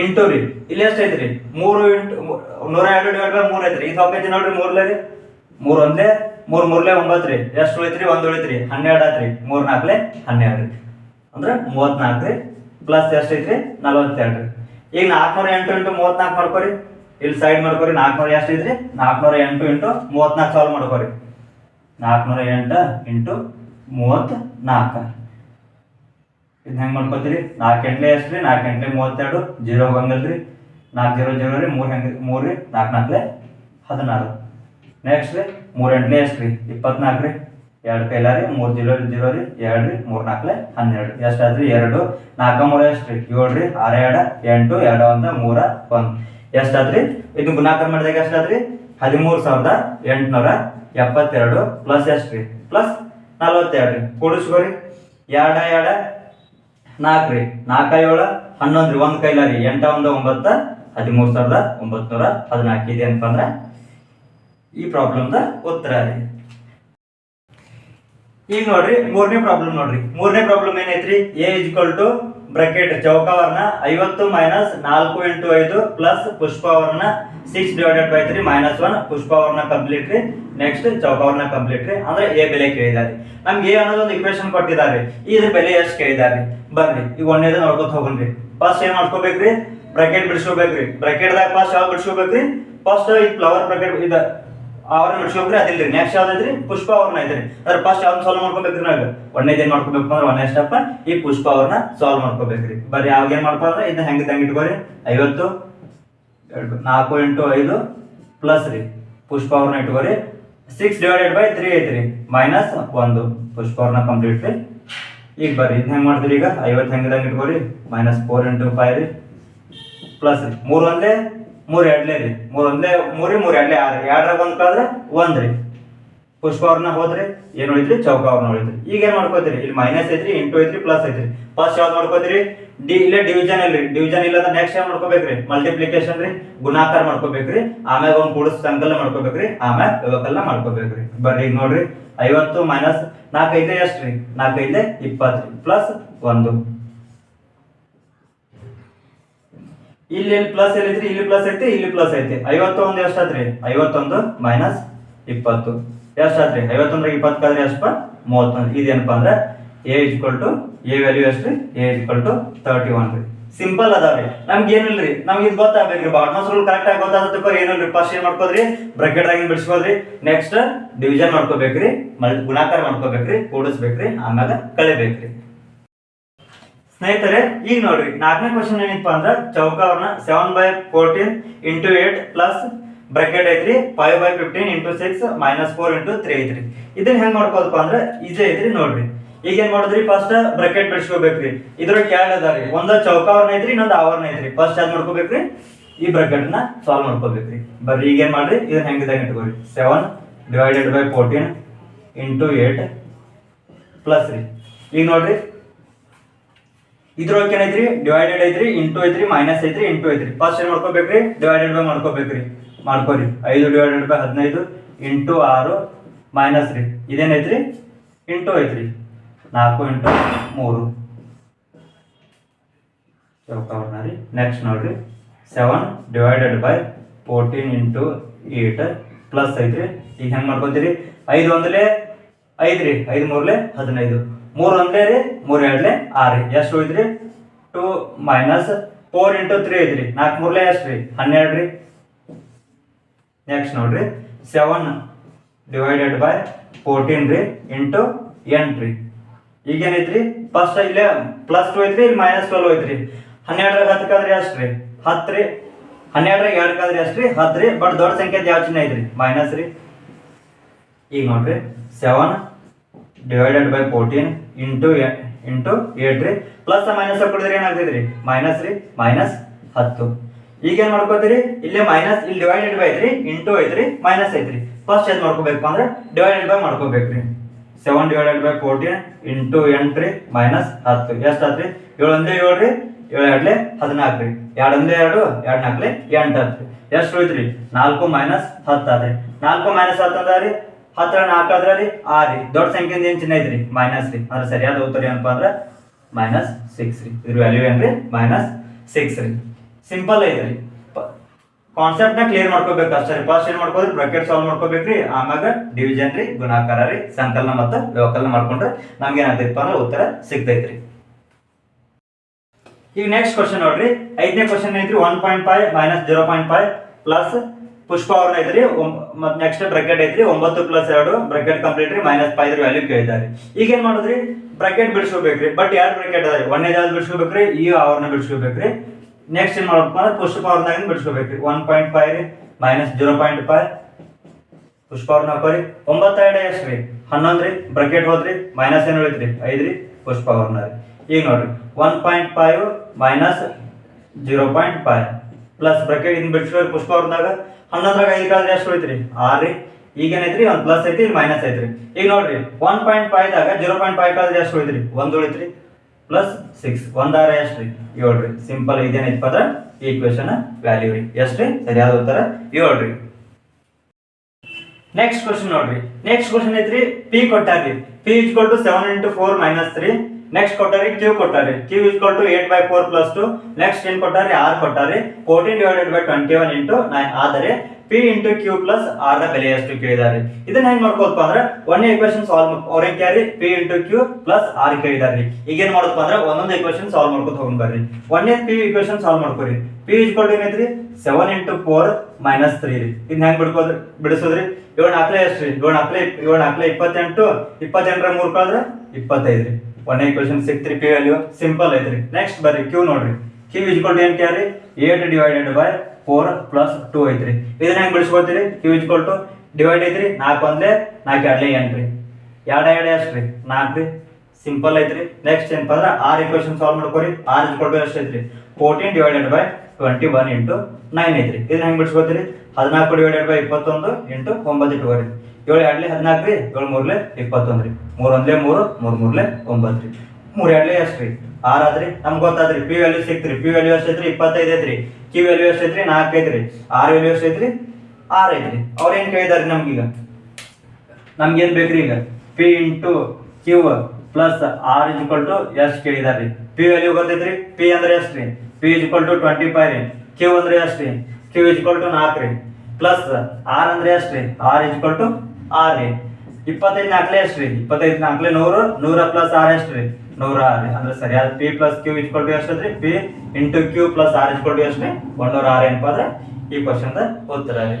ಇಂಟು ರೀ. ಇಲ್ಲಿ ಎಷ್ಟು ಐತ್ರಿ. ಮೂರು ಇಂಟು ನೂರ ಎರಡು ಡಿವೈಡ್ ಬೈ ಮೂರು ಐತ್ರಿ. ಇದು ಐತಿ ನೋಡ್ರಿ ಮೂರ್ಲೆ ರೀ. ಮೂರ್ ಒಂದೇ ಮೂರ್ ಮೂರ್ಲೆ ಒಂಬತ್ತು ರೀ. ಎಷ್ಟು ಉಳಿತ್ರಿ? ಒಂದು ಉಳಿತ್ರಿ. ಹನ್ನೆರಡು ಆತ್ರಿ. ಮೂರ್ ನಾಲ್ಕಲೆ ಹನ್ನೆರಡು ರೀ. ಅಂದ್ರೆ ಮೂವತ್ನಾಲ್ಕು ರೀ. ಪ್ಲಸ್ ಎಷ್ಟು ಐತ್ರಿ? ನಲವತ್ತೆರಡು ರೀ. ಈಗ ನಾಲ್ಕುನೂರ ಎಂಟು ಇಂಟು ಮೂವತ್ನಾಲ್ಕು ಮಾಡ್ಕೊರಿ. ಇಲ್ಲಿ ಸೈಡ್ ಮಾಡ್ಕೋರಿ, ನಾಲ್ಕುನೂರ ಎಷ್ಟು ಐತ್ರಿ? ನಾಲ್ಕುನೂರ ಎಂಟು ಇಂಟು ಮೂವತ್ನಾಲ್ಕು ಸಾಲ್ವ್ ಮಾಡ್ಕೋರಿ. ನಾಲ್ಕುನೂರ ಎಂಟು ಇಂಟು ಮೂವತ್ತ್ ಇದು ಹೆಂಗೆ ಮಾಡ್ಕೋತೀರಿ? ನಾಲ್ಕು ಎಂಟ್ಲೆ ಎಷ್ಟು ರೀ, ನಾಲ್ಕು ಎಂಟ್ಲೆ ಮೂವತ್ತೆರಡು, ಜೀರೋ ರೀ ನಾಲ್ಕು ಜೀರೋ ಜೀರೋ ರೀ, ಮೂರು ಹೆಂಗೆ, ಮೂರು ರೀ, ನಾಲ್ಕು ನಾಲ್ಕಲೆ ಹದಿನಾರು. ನೆಕ್ಸ್ಟ್ ರೀ, ಮೂರು ಎಂಟ್ಲೆ ಎಷ್ಟು ರೀ, ಇಪ್ಪತ್ನಾಲ್ಕು ರೀ. ಎರಡು ಕೈಲ ರೀ, ಮೂರು ಜೀರೋ ಜೀರೋ ರೀ, ಎರಡು ರೀ, ಮೂರು ನಾಲ್ಕಲೆ ಹನ್ನೆರಡು. ಎಷ್ಟು ಆದ್ರಿ ಎರಡು, ನಾಲ್ಕು ಮೂರು ಎಷ್ಟು ರೀ, ಏಳು ರೀ, ಆರು ಎರಡು, ಎಂಟು, ಎರಡು ಒಂದು, ಮೂರ, ಒಂದು. ಎಷ್ಟು ಆದ್ರಿ? ಇದು ಗುಣಾಕಾರ ಮಾಡಿದಾಗ ಎಷ್ಟು ಆದ್ರಿ? ಹದಿಮೂರು ಸಾವಿರದ ಎಂಟುನೂರ ಎಪ್ಪತ್ತೆರಡು ಪ್ಲಸ್ ಎಷ್ಟು ರೀ? ಪ್ಲಸ್ ನಲವತ್ತೆರಡು ರೀ. ಕೂಡಿಸ್ಕೋರಿ. ಎರಡ ಎರಡ ನಾಲ್ಕು ರೀ. ನಾಲ್ಕ ಏಳು ಹನ್ನೊಂದು ರೀ. ಒಂದು ಕೈಲ ರೀ. ಎಂಟ, ಒಂದು, ಒಂಬತ್ತು, ಹದಿಮೂರು ಸಾವಿರದ ಒಂಬತ್ನೂರ ಹದಿನಾಲ್ಕು. ಇದೆ ಅಂತಂದ್ರೆ ಈ ಪ್ರಾಬ್ಲಮ್ದ ಉತ್ತರ ರೀ. ಈಗ ನೋಡ್ರಿ, ಮೂರನೇ ಪ್ರಾಬ್ಲಮ್ ನೋಡ್ರಿ. ಮೂರನೇ ಪ್ರಾಬ್ಲಮ್ ಏನೈತ್ರಿ ಎ ಇಜ್ವಲ್ ಟು ಬ್ರಕೆಟ್ ಚೌಕವರ್ಣ ಐವತ್ತು ಮೈನಸ್ ನಾಲ್ಕು ಇಂಟು ಐದು plus ಪುಷ್ಪವರ್ಣ six divided by three minus one ಪುಷ್ಪವರ್ಣ complete ರೀ. ನೆಕ್ಸ್ಟ್ ಚೌಕವರ್ಣ ಕಂಪ್ಲೀಟ್ ರೀ. ಅಂದ್ರೆ ಎ ಬೆಲೆ ಕೇಳಿದ್ದಾರೆ. ನಮ್ಗೆ ಎ ಅನ್ನೋದೊಂದು ಇಕ್ವೇಶನ್ ಕೊಟ್ಟಿದ್ದಾರೆ. ಇದ್ರ ಬೆಲೆ ಎಷ್ಟು ಕೇಳಿದ್ದಾರೆ? ಬರ್ರಿ ಈಗ ಒಂದೇದು ನೋಡ್ಕೊತ ಹೋಗ್ರಿ. ಫಸ್ಟ್ ಏನ್ ಮಾಡ್ಕೋಬೇಕ್ರಿ ಬ್ರಕೆಟ್ ಬಿಡಿಸ್ಕೋಬೇಕ್ರಿ. ಬ್ರಕೆಟ್ದಾಗ ಫಸ್ಟ್ ಯಾವಾಗ ಬಿಡಿಸ್ಕೋಬೇಕ್ರಿ? ಫಸ್ಟ್ ಈ ಫ್ಲವರ್ ಬ್ರಕೆಟ್ ಇದ ಅವ್ರನ್ನ ಬಿಡ್ಸ್ಕೊಬ್ರಿ ಅದಿಲ್ರಿ. ನೆಕ್ಸ್ಟ್ ಯಾವ್ದೈತ್ರಿ ಪುಷ್ಪ ಅವ್ರನ್ನ ಐತ್ರಿ ಅದ್ರ ಫಸ್ಟ್ ಯಾವ್ದು ಸಾಲ್ವ್ ಮಾಡ್ಕೋಬೇಕ್ರಿ ನಾವ್ ಒಂದೇದ್ ಏನ್ ಮಾಡ್ಕೋಬೇಕು ಅಂದ್ರೆ ಒಂದೇ ಸ್ಟೆಪ್ ಈ ಪುಷ್ಪ ಅವ್ರನ್ನ ಸಾಲ್ವ್ ಮಾಡ್ಕೋಬೇಕ್ರಿ. ಬರ್ರಿ, ಯಾವಾಗ ಏನ್ ಮಾಡ್ಕೊಂಡ್ರೆ ಇದನ್ನ ಹೆಂಗ್ ತಂಗ ಇಟ್ಕೋರಿ? ಐವತ್ತು ನಾಲ್ಕು ಇಂಟು ಐದು ಪ್ಲಸ್ ರೀ. ಪುಷ್ಪ ಅವ್ರನ್ನ ಇಟ್ಕೋರಿ. ಸಿಕ್ಸ್ ಡಿವೈಡೆಡ್ ಬೈ ತ್ರೀ ಐತ್ರಿ. ಮೈನಸ್ ಒಂದು. ಪುಷ್ಪ ಅವ್ರನ್ನ ಕಂಪ್ಲೀಟ್ ರೀ. ಈಗ ಬರ್ರಿ ಇದನ್ನ ಹೆಂಗೆ ಮಾಡ್ತೀರಿ ಈಗ? ಐವತ್ತು ಹೆಂಗಿದಂಗೆ ಇಟ್ಕೋರಿ? ಮೈನಸ್ ಫೋರ್ ಇಂಟು ಫೈವ್ ರೀ. ಪ್ಲಸ್ ರೀ. ಮೂರು ಒಂದೇ ಮೂರ್ ಎರಡ್ಲೇ ರೀ. ಮೂರು ಒಂದೇ, ಮೂರಿ, ಮೂರು ಎರಡ್ಲೇ ಆರು ಎರಡ್ರಾಗ ಒಂದು ಕಳೆದ್ರೆ ಒಂದ್ ರೀ. ಪುಷ್ಪ ಅವ್ರನ್ನ ಹೋದ್ರಿ, ಏನು ಉಳಿದ್ರಿ ಚೌಕ ಅವ್ರನ್ನ ಉಳಿದ್ರಿ ಈಗ ಏನು ಮಾಡ್ಕೋತೀರಿ? ಇಲ್ಲಿ ಮೈನಸ್ ಐತ್ರಿ ಇಂಟು ಐತ್ರಿ ಪ್ಲಸ್ ಐತ್ರಿ. ಫಸ್ಟ್ ಯಾವ್ದು ಮಾಡ್ಕೋತೀರಿ? ಡಿ, ಇಲ್ಲೇ ಡಿವಿಷನ್ ಇಲ್ರಿ. ಡಿವಿಜನ್ ಇಲ್ಲ ಅಂದ್ರೆ ನೆಕ್ಸ್ಟ್ ಏನ್ ಮಾಡ್ಕೋಬೇಕ್ರಿ? ಮಲ್ಟಿಪ್ಲಿಕೇಶನ್ ರೀ, ಗುಣಾಕಾರ ಮಾಡ್ಕೋಬೇಕ್ರಿ. ಆಮ್ಯಾಗ ಒಂದು ಕೂಡಿಸ್ ಸಂಕಲನ ಮಾಡ್ಕೋಬೇಕ್ರಿ. ಆಮ್ಯಾಗ ವ್ಯವಕಲನ ಮಾಡ್ಕೋಬೇಕ್ರಿ. ಬರ್ರಿ ಈಗ ನೋಡ್ರಿ. ಐವತ್ತು ಮೈನಸ್ ನಾಲ್ಕೈದೆ ಎಷ್ಟ್ರಿ ನಾಲ್ಕೈದೆ ಇಪ್ಪತ್ತು ಪ್ಲಸ್ ಒಂದು. ಇಲ್ಲಿ ಪ್ಲಸ್ ಎಲ್ಲಿದ್ರಿ ಇಲ್ಲಿ ಪ್ಲಸ್ ಐತಿ, ಇಲ್ಲಿ ಪ್ಲಸ್ ಐತಿ. ಐವತ್ತೊಂದು ಎಷ್ಟಾದ್ರಿ? ಐವತ್ತೊಂದು ಮೈನಸ್ ಇಪ್ಪತ್ತು. ಎಷ್ಟಾದ್ರಿ? ಐವತ್ತೊಂದ್ರ ಇಪ್ಪತ್ತು ಕಲ್ರಿ ಎಷ್ಟಪ್ಪ ಮೂವತ್ತೊಂದು. ಇದೇನಪ್ಪ ಅಂದ್ರೆ A equal to A value ಎಷ್ಟು A equal to thirty one ರೀ ಸಿಂಪಲ್ ಅದಾವ್ರಿ. ನಮ್ಗೆ ಏನಿಲ್ರಿ? ನಮ್ಗೆ ಇದು ಗೊತ್ತಾಗ್ಬೇಕ್ರಿ. ಬಾಟ್ಮಸ್ ರೂಲ್ ಕರೆಕ್ಟ್ ಆಗಿ ಗೊತ್ತಾಗತ್ತಪ್ಪ ಏನಿಲ್ರಿ? ಫಸ್ಟ್ ಏನ್ ಮಾಡ್ಕೋದ್ರಿ? ಬ್ರಾಕೆಟ್ ಆಗಿ ಬಿಡಿಸ್ಕೋದ್ರಿ. Next division ಮಾಡ್ಕೋಬೇಕ್ರಿ. ಮಲ್ ಗುಣಾಕಾರ ಮಾಡ್ಕೋಬೇಕ್ರಿ. ಕೂಡಿಸ್ಬೇಕ್ರಿ. ಆಮ್ಯಾಗ ಕಳಿಬೇಕ್ರಿ. ಸ್ನೇಹಿತರೆ, ಈಗ ನೋಡ್ರಿ, ನಾಲ್ಕನೇ ಕ್ವಶನ್ ಏನಪ್ಪ ಅಂದ್ರೆ ಚೌಕವನ್ನ seven by fourteen into eight plus bracket ಐತ್ರಿ five by fifteen into six minus four into three ಐತ್ರಿ. ಇದನ್ನ ಹೆಂಗ್ ಮಾಡ್ಕೋದಪ್ಪ ಅಂದ್ರೆ ಈಜಿ ಐತ್ರಿ ನೋಡ್ರಿ. ಈಗ ಏನ್ ಮಾಡಿದ್ರಿ ಫಸ್ಟ್ ಬ್ರಾಕೆಟ್ ಬಿಡಿಸ್ಕೋಬೇಕ್ರಿ. ಇದ್ರ ಕ್ಯಾಡ್ ಅದಾರಿ ಒಂದ ಚೌಕಾವರ್ನ ಐತ್ರಿ, ಇನ್ನೊಂದು ಆವರ್ನ ಐತ್ರಿ. ಫಸ್ಟ್ ಯಾವ್ದು ಮಾಡ್ಕೋಬೇಕ್ರಿ? ಈ ಬ್ರಾಕೆಟ್ನ ಸಾಲ್ವ್ ಮಾಡ್ಕೋಬೇಕ್ರಿ. ಬರ್ರಿ, ಈಗ ಏನ್ ಮಾಡ್ರಿ? ಇದನ್ನ ಹೆಂಗಿದಾಗ ಇಟ್ಕೋರಿ? Seven divided by fourteen into eight plus ರೀ ಈಗ ನೋಡ್ರಿ ಇದ್ರೊಳಗೆ ಏನೈತ್ರಿ ಡಿವೈಡೆಡ್ ಐತ್ರಿ? ಇಂಟು ಐತ್ರಿ? ಮೈನಸ್ ಐತ್ರಿ? ಇಂಟು ಐತ್ರಿ? ಫಸ್ಟ್ ಏನ್ ಮಾಡ್ಕೋಬೇಕ್ರಿ? ಡಿವೈಡೆಡ್ ಬೈ ಮಾಡ್ಕೋಬೇಕ್ರಿ. ಮಾಡ್ಕೋರಿ. ಐದು ಡಿವೈಡೆಡ್ ಬೈ ಹದಿನೈದು ಇಂಟು ಆರು ಮೈನಸ್ ರೀ ಇದೇನೈತ್ರಿ ಇಂಟು ಐತ್ರಿ. ನಾಲ್ಕು ಇಂಟು ಮೂರು. ರೀ. ನೆಕ್ಸ್ಟ್ ನೋಡ್ರಿ. Seven divided by fourteen into eight plus ಐತ್ರಿ. ಈಗ ಹೆಂಗೆ ಮಾಡ್ಕೋತೀರಿ? ಐದು ಒಂದಲೇ ಐದು ರೀ. ಐದು ಮೂರ್ಲೆ ಹದಿನೈದು. ಮೂರು ಒಂದೇ ರೀ, ಮೂರು ಎರಡ್ಲೆ ಆರು ರೀ. ಎಷ್ಟು ಹೋಯ್ತ್ರಿ two minus four into three ಐತ್ರಿ. ನಾಲ್ಕು ಮೂರ್ಲೆ ಎಷ್ಟು ರೀ? ಹನ್ನೆರಡು ರೀ. ನೆಕ್ಸ್ಟ್ ನೋಡ್ರಿ. ಸೆವೆನ್ ಡಿವೈಡೆಡ್ ಬೈ ಫೋರ್ಟೀನ್ ರೀ ಇಂಟು ಎಂಟು ರೀ. ಈಗ ಏನೈತ್ರಿ ಫಸ್ಟ್ ಇಲ್ಲೇ ಪ್ಲಸ್ ಟು ಐತ್ರಿ, ಇಲ್ಲಿ ಮೈನಸ್ ಟ್ವೆಲ್ ಐತ್ರಿ. ಹನ್ನೆರಡರಾಗ ಹತ್ತಕ್ಕಾದ್ರಿ ಅಷ್ಟು ರೀ? ಹತ್ತು ರೀ. ಹನ್ನೆರಡರಾಗ ಎರಡಕ್ಕಾದ್ರಿ ಎಷ್ಟು ರೀ? ಹತ್ತು ರೀ. ಬಟ್ ದೊಡ್ಡ ಸಂಖ್ಯೆ ಯಾವ ಚಿಹ್ನೆ ಐತ್ರಿ? ಮೈನಸ್ ರೀ. ಈಗ ನೋಡ್ರಿ. Seven divided by fourteen into into eight ರೀ. ಪ್ಲಸ್ ಮೈನಸ್ ಕೊಡಿದ್ರೆ ಏನಾಗ್ತೈತ್ರಿ? ಮೈನಸ್ ರೀ ಮೈನಸ್ ಹತ್ತು. ಈಗ ಏನ್ ಮಾಡ್ಕೋತೀರಿ? ಇಲ್ಲಿ ಮೈನಸ್ ಇಲ್ಲಿ ಡಿವೈಡೆಡ್ ಬೈ ಐತ್ರಿ ಇಂಟು ಐತ್ರಿ ಮೈನಸ್ ಐತ್ರಿ ಫಸ್ಟ್ ಏನ್ ಮಾಡ್ಕೋಬೇಕು ಅಂದ್ರೆ divided by ಮಾಡ್ಕೋಬೇಕ್ರಿ. Seven divided by fourteen into ಎಂಟು ರೀ ಮೈನಸ್ ಹತ್ತು. ಎಷ್ಟು ಆತ್ರಿ ಏಳು ಒಂದೇ ಏಳು ರೀ, ಏಳು ಎರಡ್ಲೆ ಹದಿನಾಲ್ಕು ರೀ. ಎರಡು ಒಂದೇ ಎರಡು ಎರಡು ನಾಲ್ಕಲೆ ಎಂಟು ಹತ್ತು ಎಷ್ಟು ಉಳಿತ್ರಿ? ನಾಲ್ಕು ಮೈನಸ್ ಹತ್ತು ಆತ್ರಿ ನಾಲ್ಕು ಮೈನಸ್ ಹತ್ತು ಅದ ರೀ ಹತ್ತರ ನಾಲ್ಕು ರೀ ಆರ್ ರೀ. ದೊಡ್ಡ ಸಂಖ್ಯೆಯಿಂದ ಏನ್ ಚಿಹ್ನೆ ಐತ್ರಿ? ಮೈನಸ್ ರೀ. ಅಂದ್ರೆ ಸರಿಯಾದ ಉತ್ತರ ಏನಪ್ಪ ಅಂದ್ರೆ ಮೈನಸ್ ಸಿಕ್ಸ್ ರೀ. ಇದ್ರ ವ್ಯಾಲ್ಯೂ ಏನ್ರಿ? ಮೈನಸ್ ಸಿಕ್ಸ್ ರೀ. ಸಿಂಪಲ್ ಐತ್ರಿ. ಕಾನ್ಸೆಪ್ಟ್ನ ಕ್ಲಿಯರ್ ಮಾಡ್ಕೋಬೇಕು ಅಷ್ಟೇ ರೀ. ಫಸ್ಟ್ ಏನ್ ಮಾಡ್ಕೋದ್ರಿ? Bracket solve ಮಾಡ್ಕೋಬೇಕ್ರಿ. ಆಮ್ಯಾಗ ಡಿವಿಜನ್ ರೀ, ಗುಣಾಕಾರ ರೀ, ಸಂಕಲನ ಮತ್ತು ವ್ಯವಕಲನ ಮಾಡ್ಕೊಂಡ್ರೆ ನಮ್ಗೆ ಏನಾಗ್ತೈತಪ್ಪ ಅಂದ್ರೆ ಉತ್ತರ ಸಿಗ್ತೈತ್ರಿ. ಈಗ ನೆಕ್ಸ್ಟ್ ಕ್ವಶನ್ ನೋಡ್ರಿ. ಐದನೇ ಕ್ವಶನ್ ಐತ್ರಿ one point five minus zero point five plus ಪುಷ್ಪ ಅವ್ರನ್ನ ಐತ್ರಿ ಮತ್ ನೆಕ್ಸ್ಟ್ ಬ್ರಾಕೆಟ್ ಐತ್ರಿ, ಒಂಬತ್ತು ಪ್ಲಸ್ ಎರಡು ಬ್ರಾಕೆಟ್ ಕಂಪ್ಲೀಟ್ ರೀ ಮೈನಸ್ ಫೈವ್ ವ್ಯಾಲ್ಯೂ ಕೇಳಿದ್ದಾರೆ. ಈಗ ಏನ್ ಮಾಡಿದ್ರಿ? ಬ್ರಾಕೆಟ್ ಬಿಡಿಸ್ಕೋಬೇಕ್ರಿ. ಬಟ್ ಎರಡು ಬ್ರಾಕೆಟ್ ಅದ ಒಂದೇ ಯಾವ್ದು ಬಿಡಿಸ್ಕೋಬೇಕ್ರಿ? ಈ ಅವ್ರನ್ನ ಬಿಡಿಸ್ಕೋಬೇಕ್ರಿ. ನೆಕ್ಸ್ಟ್ ಏನ್ ಮಾಡ್ಬೇಕು ಅಂದ್ರೆ ಪುಷ್ಪ ಅವ್ರನ್ನ ಬಿಡಿಸ್ಕೋಬೇಕ್ರಿ. ಒನ್ ಪಾಯಿಂಟ್ ಫೈವ್ ರೀ ಮೈನಸ್ ಜೀರೋ ಪಾಯಿಂಟ್ ಫೈವ್ ಪುಷ್ಪ ಅವ್ರನ್ನ ಹಾಕೋರಿ. ಒಂಬತ್ತೆರಡು ಎಷ್ಟು ರೀ? ಹನ್ನೊಂದು ರೀ. ಬ್ರಾಕೆಟ್ ಹೋದ್ರಿ ಮೈನಸ್ ಏನು ಉಳಿತ್ರಿ? ಐದು ರೀ, ಪುಷ್ಪ ಅವ್ರನ್ನ ರೀ. ಈಗ ನೋಡ್ರಿ one point five minus zero point five plus bracket ಇನ್ ಬಿಟ್ಟು ಪುಷ್ಪ ಅವ್ರದಾಗ ಹನ್ನೊಂದ್ರಾಗ ಐದು ಕಾಲ ಎಷ್ಟು ಉಳಿತ್ರಿ. ಆರ್ ರೀ ಈಗ ಏನೈತ್ರಿ? ಒಂದು ಪ್ಲಸ್ ಐತಿ ಮೈನಸ್ ಐತ್ರಿ. ಈಗ ನೋಡ್ರಿ ಒನ್ ಪಾಯಿಂಟ್ ಫೈವ್ ದಾಗ ಜೀರೋ ಪಾಯಿಂಟ್ ಫೈವ್ ಕಳೆದ್ರೆ ಎಷ್ಟು ಉಳಿತ್ರಿ. ಒಂದು ಉಳಿತ್ರಿ. ಪ್ಲಸ್ ಸಿಕ್ಸ್ ಒಂದಾರ ಎಷ್ಟು ರೀ ಏಳು ರೀ ಸಿಂಪಲ್ ಇದೇನೈತಪ್ಪ ಅಂದ್ರೆ ಕ್ವೆಶನ್ ವ್ಯಾಲ್ಯೂ ರೀ. ಎಷ್ಟು ರೀ ಸರಿಯಾದ ಉತ್ತರ ಏಳು ರೀ ನೆಕ್ಸ್ಟ್ ಕ್ವಶನ್ ನೋಡ್ರಿ. ನೆಕ್ಸ್ಟ್ ಕ್ವಶನ್ ಐತ್ರಿ ಪಿ ಕೊಟ್ಟಾರ್ರಿ P each to seven into four minus three next Kottari Q Kottari. Q equal to eight by four plus two next ಏನ್ ಕೊಟ್ಟಾರಿ? R Kottari. Fourteen divided by twenty one into nine ಆದರೆ ಪಿ ಇಂಟು ಕ್ಯೂ ಪ್ಲಸ್ ಆರ್ನ ಬೆಲೆ ಎಷ್ಟು ಕೇಳಿದ್ದಾರೆ? ಇದನ್ನ ಹೆಂಗ್ ಮಾಡ್ಕೋದಪ್ಪ ಅಂದ್ರೆ ಒಂದೇ ಇಕ್ವೇಶನ್ ಸಾಲ್ವ್ ಅವ್ರ carry P into Q plus R ಕೇಳಿದಾರೆ ಈಗ ಏನ್ ಮಾಡೋದಪ್ಪ ಅಂದ್ರೆ ಒಂದೊಂದು ಇಕ್ವೇಶನ್ ಸಾಲ್ವ್ ಮಾಡ್ಕೊತ ತಗೊಂಡ್ ಬರ್ರಿ. ಒಂದೇ ಪಿ ಇಕ್ವೇಶನ್ ಸಾಲ್ವ್ ಮಾಡ್ಕೋರಿ P equal ಏನೈತ್ರಿ? Seven into four minus three ರೀ. ಇದನ್ನ ಹೆಂಗ್ ಬಿಡ್ಕೋದ್ರಿ ಬಿಡಿಸೋದ್ರಿ? ಏಳು ಹಾಕ್ಲೆ ಎಷ್ಟು ರೀ? ಏಳು ಇವನ್ ಏಳು ಇಪ್ಪತ್ತೆಂಟು. ಇಪ್ಪತ್ತೆಂಟರ ಮೂರು ಕಳೆದ್ರೆ ಇಪ್ಪತ್ತೈದು ರೀ. ಒಂದೇ ಕ್ವಶನ್ ಸಿಕ್ತ್ರಿ ಪಿ ವ್ಯಾಲ್ಯೂ ಸಿಂಪಲ್ ಐತ್ರಿ. ನೆಕ್ಸ್ಟ್ ಬರ್ರಿ ಕ್ಯೂ ನೋಡ್ರಿ. ಕ್ಯೂ ಇಜ್ಕೊಲ್ ಏನ್ carry eight divided by four plus two ಐತ್ರಿ. ಇದನ್ನ ಹೆಂಗ್ ಬಿಡಿಸ್ಕೊಳ್ತೀರಿ ಕ್ಯೂ ಇಜ್ಕೊಲ್ ಟು ಡಿವೈಡ್ ಐತ್ರಿ. ನಾಲ್ಕು ಒಂದೇ, ನಾಲ್ಕು ಎರಡ್ಲೆ ಎಂಟ್ರಿ ಎರಡ ಎರಡ, ಎರಡು ಎಷ್ಟು ರೀ? ನಾಲ್ಕು ರೀ. ಸಿಂಪಲ್ ಐತ್ರಿ. ನೆಕ್ಸ್ಟ್ ಏನಪ್ಪ ಅಂದ್ರೆ ಆರ್ ಇಕ್ವೇಶನ್ ಸಾಲ್ವ್ ಮಾಡ್ಕೋರಿ. ಆರ್ ಇಜ್ಕೊಲ್ ಟು ಎಷ್ಟು ಐತ್ರಿ? Fourteen divided by twenty one into nine ಐತ್ರಿ. ಇದನ್ನ ಹೆಂಗೆ ಬಿಡ್ಸ್ಕೊತೀರಿ? ಹದಿನಾಲ್ಕು ಡಿವೈಡೆಡ್ ಬೈ ಇಪ್ಪತ್ತೊಂದು ಇಂಟು ಒಂಬತ್ತು ಇಟ್ಕೋರಿ ಏಳು ಎರಡ್ಲೆ ಹದಿನಾಲ್ಕು ರೀ, ಏಳು ಮೂರ್ಲೆ ಇಪ್ಪತ್ತೊಂದು ರೀ. ಮೂರು ಒಂದ್ಲೆ ಮೂರು ಮೂರು ಮೂರ್ಲೆ ಒಂಬತ್ತು ರೀ. ಮೂರು ಎರಡ್ಲೆ ಎಷ್ಟು ರೀ. ಆರು ಆದ್ರಿ ನಮ್ಗೆ ಗೊತ್ತಾದ್ರಿ ಪಿ ವ್ಯಾಲ್ಯೂ ಸಿಕ್ತ್ರಿ ಪಿ ವ್ಯಾಲ್ಯೂ ಎಷ್ಟು ಐತ್ರಿ, ಇಪ್ಪತ್ತೈದು ಐತ್ರಿ. ಕಿ ವ್ಯಾಲ್ಯೂ ಎಷ್ಟು ಐತ್ರಿ, ನಾಲ್ಕು ಐತ್ರಿ. ಆರ್ ವ್ಯಾಲ್ಯೂ ಎಷ್ಟು ಐತ್ರಿ, ಆರು ಐತ್ರಿ. ಏನು ಕೇಳಿದಾರೆ ನಮ್ಗೀಗ? ನಮ್ಗೇನು ಬೇಕ್ರಿ ಈಗ? P into Q plus R is equal to S ಕೇಳಿದಾರೆ P value ಗೊತ್ತೈತ್ರಿ? ಪಿ ಅಂದ್ರೆ ಎಷ್ಟು ರೀ? P is equal to twenty five ರೀ. ಕ್ಯೂ ಅಂದ್ರೆ ಎಷ್ಟು ರೀ? ಕ್ಯೂ ಇಸ್ ಇಕ್ವಲ್ ಟು ನಾಲ್ಕು ರೀ. ಪ್ಲಸ್ ಆರ್ ಅಂದ್ರೆ ಎಷ್ಟು ರೀ? R is equal to R ರೀ ಇಪ್ಪತ್ತೈದು ನಾಲ್ಕಲೆ ಎಷ್ಟು ರೀ ಇಪ್ಪತ್ತೈದು ನಾಲ್ಕಲೇ ನೂರು, ನೂರ ಪ್ಲಸ್ ಆರ್ ಎಷ್ಟು ರೀ ನೂರ ಆರು ರೀ ಅಂದ್ರೆ ಸರಿಯಾದ P plus Q is equal to ಎಷ್ಟು ರೀ P into Q plus R is equal to ಎಷ್ಟು ರೀ ಒಂದೂರ ಆರು ಏನಪ್ಪ ಅಂದ್ರೆ ಈ ಕ್ವಶನ್ದ ಉತ್ತರ ರೀ.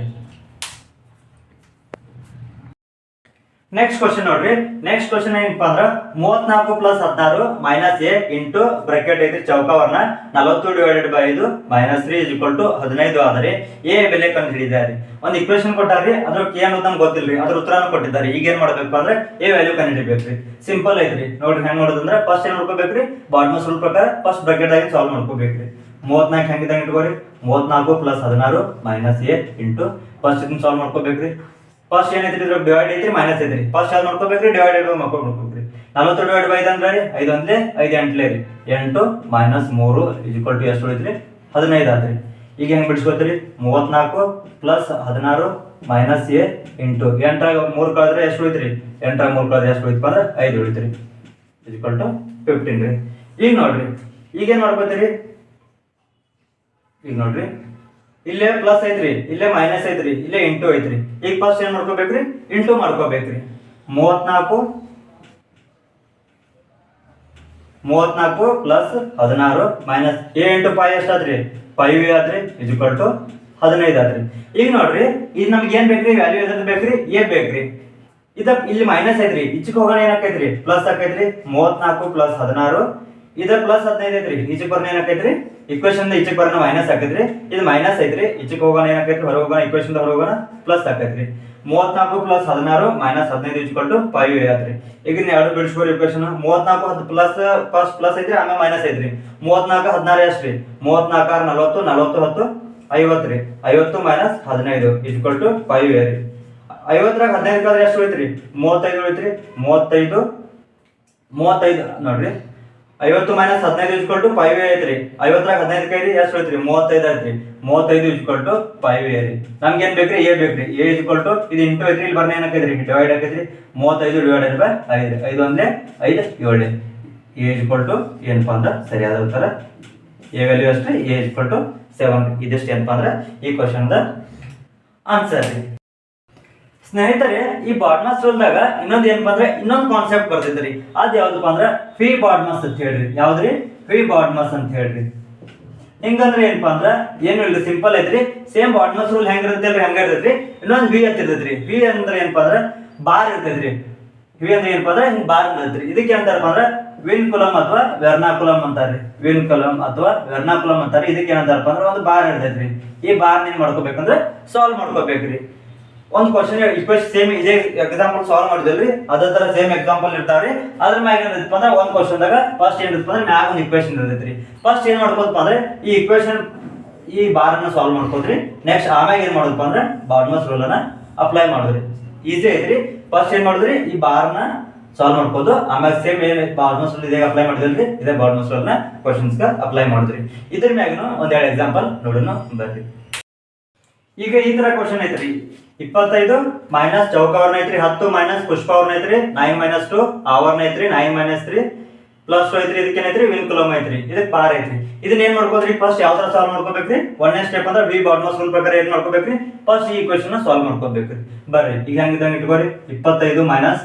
ನೆಕ್ಸ್ಟ್ ಕ್ವಶನ್ ನೋಡ್ರಿ. ನೆಕ್ಸ್ಟ್ ಕ್ವಶನ್ ಏನಪ್ಪಾ ಅಂದ್ರ ಮೂವತ್ನಾಲ್ಕು ಪ್ಲಸ್ ಹದಿನಾರು ಮೈನಸ್ ಎ ಇಂಟು ಬ್ರಾಕೆಟ್ ಐತಿ ಚೌಕವನ್ನ ನಲವತ್ತು ಡಿವೈಡೆಡ್ ಬೈ ಐದು minus three is equal to ಹದಿನೈದು ಆದರೆ. ಎ ಬೆಲೆ ಕಂಡು ಹಿಡಿದಾರೆ. ಒಂದು ಇಕ್ವೇಶನ್ ಕೊಟ್ಟಾರ್ರಿ. ಅದ್ರ ಕೆ ಅನ್ನೋದು ನಮ್ಗೆ ಅದ್ರ ಉತ್ತರನೂ ಕೊಟ್ಟಿದ್ದಾರೆ. ಈಗ ಏನ್ ಮಾಡ್ಬೇಕು ಅಂದ್ರೆ ಎ ವ್ಯಾಲ್ಯೂ ಕಂಡು ಹಿಡಿಬೇಕ್ರಿ. ಸಿಂಪಲ್ ಐತ್ರಿ. ನೋಡ್ರಿ ಹೆಂಗ್ ನೋಡೋದಂದ್ರೆ ಫಸ್ಟ್ ಏನ್ ಮಾಡ್ಕೋಬೇಕ್ರಿ? ಬಾಡ್ಮಸ್ ರೂಲ್ ಪ್ರಕಾರ ಫಸ್ಟ್ ಬ್ರಾಕೆಟ್ ಆಗಿ ಸಾಲ್ವ್ ಮಾಡ್ಕೋಬೇಕ್ರಿ. ಮೂವತ್ನಾಲ್ಕು ಹೆಂಗಿದಂಗೆ ಇಟ್ಕೋರಿ? ಮೂವತ್ನಾಲ್ಕು ಪ್ಲಸ್ ಹದಿನಾರು ಮೈನಸ್ ಎ ಇಂಟು ಫಸ್ಟ್ ಇದನ್ನ ಸಾಲ್ವ್ ಮಾಡ್ಕೋಬೇಕ್ರಿ. ಫಸ್ಟ್ ಏನೈತ್ರಿ ಇದ್ರ ಡಿವೈಡ್ ಐತ್ರಿ ಮೈನಸ್ ಐತ್ರಿ. ಫಸ್ಟ್ ಯಾವ್ದು ಮಾಡ್ಕೋಬೇಕ್ರಿ ಡಿವೈಡ್ ಮಕ್ಕಳು ಮಾಡ್ಕೋಬೇಕ್ರಿ ನಲವತ್ತು ಡಿವೈಡ್ ಬೈ ಅಂದ್ರೆ ರೀ ಐದು ಅಂದ್ರೆ ಐದು ಎಂಟ್ಲೇ ರೀ. ಎಂಟು ಮೈನಸ್ ಮೂರು ಇಕ್ವಲ್ ಟು ಎಷ್ಟು ಉಳಿತ್ರಿ? ಹದಿನೈದು ಆತ್ರಿ. ಈಗ ಹೆಂಗೆ ಬಿಡಿಸ್ಕೊತೀರಿ? ಮೂವತ್ನಾಲ್ಕು ಪ್ಲಸ್ ಹದಿನಾರು ಮೈನಸ್ ಎ ಇಂಟು ಎಂಟಾಗ ಮೂರು ಕಳೆದ್ರೆ ಎಷ್ಟು ಉಳಿತ್ರಿ? ಎಂಟಾಗ ಮೂರು ಕಳೆದ್ರೆ ಎಷ್ಟು ಉಳಿತಪ್ಪ ಅಂದ್ರೆ ಐದು ಉಳಿತ್ರಿ. ಈಕ್ವಲ್ ಟು ಫಿಫ್ಟೀನ್ ರೀ. ಈಗ ನೋಡ್ರಿ. ಈಗ ಏನ್ ಮಾಡ್ಕೋತೀರಿ? ಈಗ ನೋಡ್ರಿ. ಇಲ್ಲೇ ಪ್ಲಸ್ ಐತ್ರಿ, ಇಲ್ಲೇ ಮೈನಸ್ ಐತ್ರಿ, ಇಲ್ಲೇ ಇಂಟು ಐತ್ರಿ. ಈಗ ಫಸ್ಟ್ ಏನ್ ಮಾಡ್ಕೋಬೇಕ್ರಿ? ಇಂಟು ಮಾಡ್ಕೋಬೇಕ್ರಿ. ಮೂವತ್ನಾಲ್ಕು ಮೂವತ್ನಾಲ್ಕು ಪ್ಲಸ್ ಹದಿನಾರು ಮೈನಸ್ ಎ ಇಂಟು ಫೈ ಎಷ್ಟಾದ್ರಿ? ಫೈವ್ ಆದ್ರಿ ಇಜುಕಲ್ ಟು ಹದಿನೈದು ಆದ್ರಿ. ಈಗ ನೋಡ್ರಿ ಇದು ನಮ್ಗೆ ಏನ್ ಬೇಕ್ರಿ? ವ್ಯಾಲ್ಯೂ ಎದ್ರದ್ದು ಬೇಕ್ರಿ? ಎ ಬೇಕ್ರಿ. ಇದ ಇಲ್ಲಿ ಮೈನಸ್ ಐತ್ರಿ. ಈಚೆಗೆ ಹೋಗೋಣ ಏನಾಕೈತ್ರಿ ಪ್ಲಸ್ ಆಕೈತ್ರಿ ಮೂವತ್ನಾಲ್ಕು ಪ್ಲಸ್ ಹದಿನಾರು ಇದ ಪ್ಲಸ್ ಹದಿನೈದು ಐತ್ರಿ, ಈಚೆಗೆ ಬರ್ನ ಏನಾಕೈತ್ರಿ ಇಕ್ವೇಶನ್ ಈಚೆಗೆ ಬರ್ನ ಮೈನಸ್ ಆಕೈತ್ರಿ, ಇದು ಮೈನಸ್ ಐತ್ರಿ, ಈಚೆಗೆ ಹೋಗೋಣ ಏನಾಕೈತ್ರಿ ಹೊರ ಹೋಗೋಣ ಇಕ್ವೇಶನ್ ಹೊರ ಹೋಗೋಣ ಪ್ಲಸ್ ಆಕೈತ್ರಿ. ಮೂವತ್ನಾಲ್ಕು ಪ್ಲಸ್ ಹದಿನಾರು ಮೈನಸ್ ಹದಿನೈದು ಇಚ್ಕೊಟ್ಟು ಫೈವ್ ಆತ್ರಿ. ಈಗ ಎರಡು ಬಿಡಿಸ್ಬೋದು ಇಕ್ವೇಶನ್ ಮೂವತ್ನಾಲ್ಕು ಹತ್ತು ಪ್ಲಸ್ ಫಸ್ಟ್ ಪ್ಲಸ್ ಐತ್ರಿ, ಆಮೇಲೆ ಮೈನಸ್ ಐತ್ರಿ. ಮೂವತ್ನಾಲ್ಕು ಹದಿನಾರು ಎಷ್ಟ್ರಿ? ಮೂವತ್ನಾಲ್ಕು ಆರು ನಲವತ್ತು ನಲವತ್ತು ಹತ್ತು ಐವತ್ತು ರೀ ಐವತ್ತು ಮೈನಸ್ ಹದಿನೈದು ಇಸ್ಕೊಲ್ ಟು ಫೈವ್ ರೀ. ಐವತ್ತರಾಗ ಹದಿನೈದು ಕಳೆದ್ರೆ ಎಷ್ಟು ಉಳಿತ್ರಿ? ಮೂವತ್ತೈದು ಉಳಿತ್ರಿ. ಮೂವತ್ತೈದು ಮೂವತ್ತೈದು, ನೋಡ್ರಿ. ಐವತ್ತು ಮೈನಸ್ ಹದಿನೈದು ಇಸ್ಕೊಲ್ ಫೈವ್ ಐತ್ರಿ. ಐವತ್ತರಾಗ ಹದಿನೈದು ಕೈ ರೀ ಎಷ್ಟು ಐತ್ರಿ ಮೂವತ್ತೈದು ಐತ್ರಿ. ಮೂವತ್ತೈದು ಇಸ್ಕೊಲ್ ಟು ಫೈವ್ ಏ ರೀ ನಮ್ಗೆ ಏನ್ ಬೇಕ್ರಿ? ಎ ಬೇಕ್ರಿ. ಎ ಇಸ್ಕೊಲ್ ಟು ಇದು ಇಂಟು ಐತ್ರಿ, ಇಲ್ಲಿ ಬರ್ನೇ ಏನಕ್ಕೈತ್ರಿ ಡಿವೈಡ್ ಆಕೈತ್ರಿ ಮೂವತ್ತೈದು ಡಿವೈಡೆಡ್ ಬೈ ಐದು. ಐದು ಒಂದೇ ಐದು, ಏಳು. ಎ ಇಸ್ಕೊಲ್ ಏನಪ್ಪ ಅಂದ್ರೆ ಸರಿಯಾದ ಉತ್ತರ. ಎ ವ್ಯಾಲ್ಯೂ ಅಷ್ಟೇ ಎ ಇಸ್ಕೊಲ್ ಟು ಸೆವೆನ್ ಇದಿಷ್ಟು ಏನಪ್ಪ ಅಂದ್ರೆ ಈ ಕ್ವಶನ್ದ ಆನ್ಸರ್ ರೀ. ಸ್ನೇಹಿತರೆ, ಈ ಬಾಡ್ಮಾಸ್ ರೂಲ್ದಾಗ ಇನ್ನೊಂದು ಏನಪ್ಪ ಅಂದ್ರೆ ಇನ್ನೊಂದು ಕಾನ್ಸೆಪ್ಟ್ ಬರ್ತೈತ್ರಿ ಅದ್ ಯಾವ್ದಪ್ಪ ಅಂದ್ರೆ ಫಿ ಬಾಡ್ಮಾಸ್ ಅಂತ ಹೇಳ್ರಿ. ಯಾವ್ದ್ರಿ? ಫಿ ಬಾಡ್ಮಾಸ್ ಅಂತ ಹೇಳ್ರಿ. ಹಿಂಗಂದ್ರೆ ಏನಪ್ಪ ಅಂದ್ರೆ ಏನು ಇಲ್ಲ ಸಿಂಪಲ್ ಐತ್ರಿ. ಸೇಮ್ ಬಾಡ್ಮಾಸ್ ರೂಲ್ ಹೆಂಗಿರ್ತೈತಿ ಹೆಂಗ ಇರ್ತೈತ್ರಿ ಇನ್ನೊಂದು ವಿ ಅಂತ ಇರ್ತೈತ್ರಿ ವಿ ಅಂದ್ರೆ ಏನಪ್ಪ ಅಂದ್ರೆ ಬಾರ್ ಇರ್ತೈತ್ರಿ ವಿ ಅಂದ್ರೆ ಏನಪ್ಪ ಅಂದ್ರೆ ಹಿಂಗ್ ಬಾರ್ ಇರ್ತೈತ್ರಿ ಇದಕ್ಕೆ ಏನಂತಾರಪ್ಪ ಅಂದ್ರೆ ವಿನ್ ಕುಲಮ್ ಅಥವಾ ವೆರ್ನಾಕುಲಮ್ ಅಂತಾರ್ರಿ ವಿನ್ ಕುಲಮ್ ಅಥವಾ ವೆರ್ನಾಕುಲಮ್ ಅಂತಾರೆ. ಇದಕ್ಕೆ ಏನಂತಾರಪ್ಪ ಅಂದ್ರೆ ಒಂದು ಬಾರ್ ಇರ್ತೈತ್ರಿ ಈ ಬಾರ್ ಏನ್ ಮಾಡ್ಕೋಬೇಕಂದ್ರೆ ಸಾಲ್ವ್ ಮಾಡ್ಕೋಬೇಕ್ರಿ. ಒಂದು ಕ್ವಶನ್ ಇಕ್ವೇಶನ್ ಸೇಮ್ ಇದೇ ಎಕ್ಸಾಂಪಲ್ ಸಾಲ್ವ್ ಮಾಡಿದ್ರಿ ಅದೇ ತರ ಸೇಮ್ ಎಕ್ಸಾಂಪಲ್ ಇರ್ತಾವ್ರಿ ಅದ್ರ ಮ್ಯಾಗ ಏನಿರ್ತಪ್ಪ ಅಂದ್ರೆ ಒಂದು ಕ್ವಶನ್ದಾಗ ಫಸ್ಟ್ ಏನಿರ್ತಪ್ಪ ಅಂದ್ರೆ ಮ್ಯಾಗ ಒಂದು ಇಕ್ವೇಶನ್ ಇರ್ತೈತ್ರಿ ಫಸ್ಟ್ ಏನ್ ಮಾಡ್ಕೋದಪ್ಪ ಅಂದ್ರೆ ಈ ಇಕ್ವೇಶನ್ ಈ ಬಾರ್ ಅನ್ನ ಸಾಲ್ವ್ ಮಾಡ್ಕೋದ್ರಿ ನೆಕ್ಸ್ಟ್ ಆಮ್ಯಾಗ ಏನ್ ಮಾಡೋದಪ್ಪ ಅಂದ್ರೆ ಬಾರ್ಮಸ್ ರೂಲ್ ಅನ್ನ ಅಪ್ಲೈ ಮಾಡಿದ್ರಿ. ಈಸಿ ಐತ್ರಿ. ಫಸ್ಟ್ ಏನ್ ಮಾಡಿದ್ರಿ? ಈ ಬಾರ್ನ ಸಾಲ್ವ್ ಮಾಡ್ಕೋದು ಆಮೇಲೆ ಸೇಮ್ ಏನ್ ಬಾರ್ಮಸ್ ರೂಲ್ ಇದೇ ಅಪ್ಲೈ ಮಾಡಿದ್ರಿ ಇದೇ ಬಾರ್ಮಸ್ ರೂಲ್ನ ಕ್ವಶನ್ಸ್ ಅಪ್ಲೈ ಮಾಡಿದ್ರಿ. ಇದ್ರ ಮ್ಯಾಗನು ಒಂದೆರಡು ಎಕ್ಸಾಂಪಲ್ ನೋಡೋಣ ಬರ್ರಿ ಈಗ ಈ ತರ ಕ್ವಶನ್ ಐತ್ರಿ. ಇಪ್ಪತ್ತೈದು ಮೈನಸ್ ಚೌಕವರ್ನ ಐತ್ರಿ ಹತ್ತು ಮೈನಸ್ ಪುಷ್ಪವರ್ನ ಐತ್ರಿ ನೈನ್ ಮೈನಸ್ ಟು ಅವರ್ನ ಐತ್ರಿ nine minus three plus two ಐತ್ರಿ ಇದಕ್ಕೆ ಏನೈತ್ರಿ ವಿನ್ ಕುಲಮ್ ಐತ್ರಿ ಇದಕ್ಕೆ ಪಾರ್ ಐತ್ರಿ ಇದನ್ನ ಏನ್ ಮಾಡ್ಕೋದ್ರಿ? ಫಸ್ಟ್ ಯಾವ ತರ ಸಾಲ್ವ್ ಮಾಡ್ಕೋಬೇಕ್ರಿ? ಒಂದನೇ ಸ್ಟೆಪ್ ಅಂದ್ರೆ ಬಾಡ್ಮಸ್ ರೂಲ್ ಪ್ರಕಾರ ಏನ್ ಮಾಡ್ಕೋಬೇಕ್ರಿ? ಫಸ್ಟ್ ಈ ಕ್ವಶನ್ ಸಾಲ್ವ್ ಮಾಡ್ಕೋಬೇಕ್ರಿ. ಬರ್ರಿ, ಈಗ ಹೆಂಗಿದಂಗೆ ಇಟ್ಕೋರಿ? ಇಪ್ಪತ್ತೈದು ಮೈನಸ್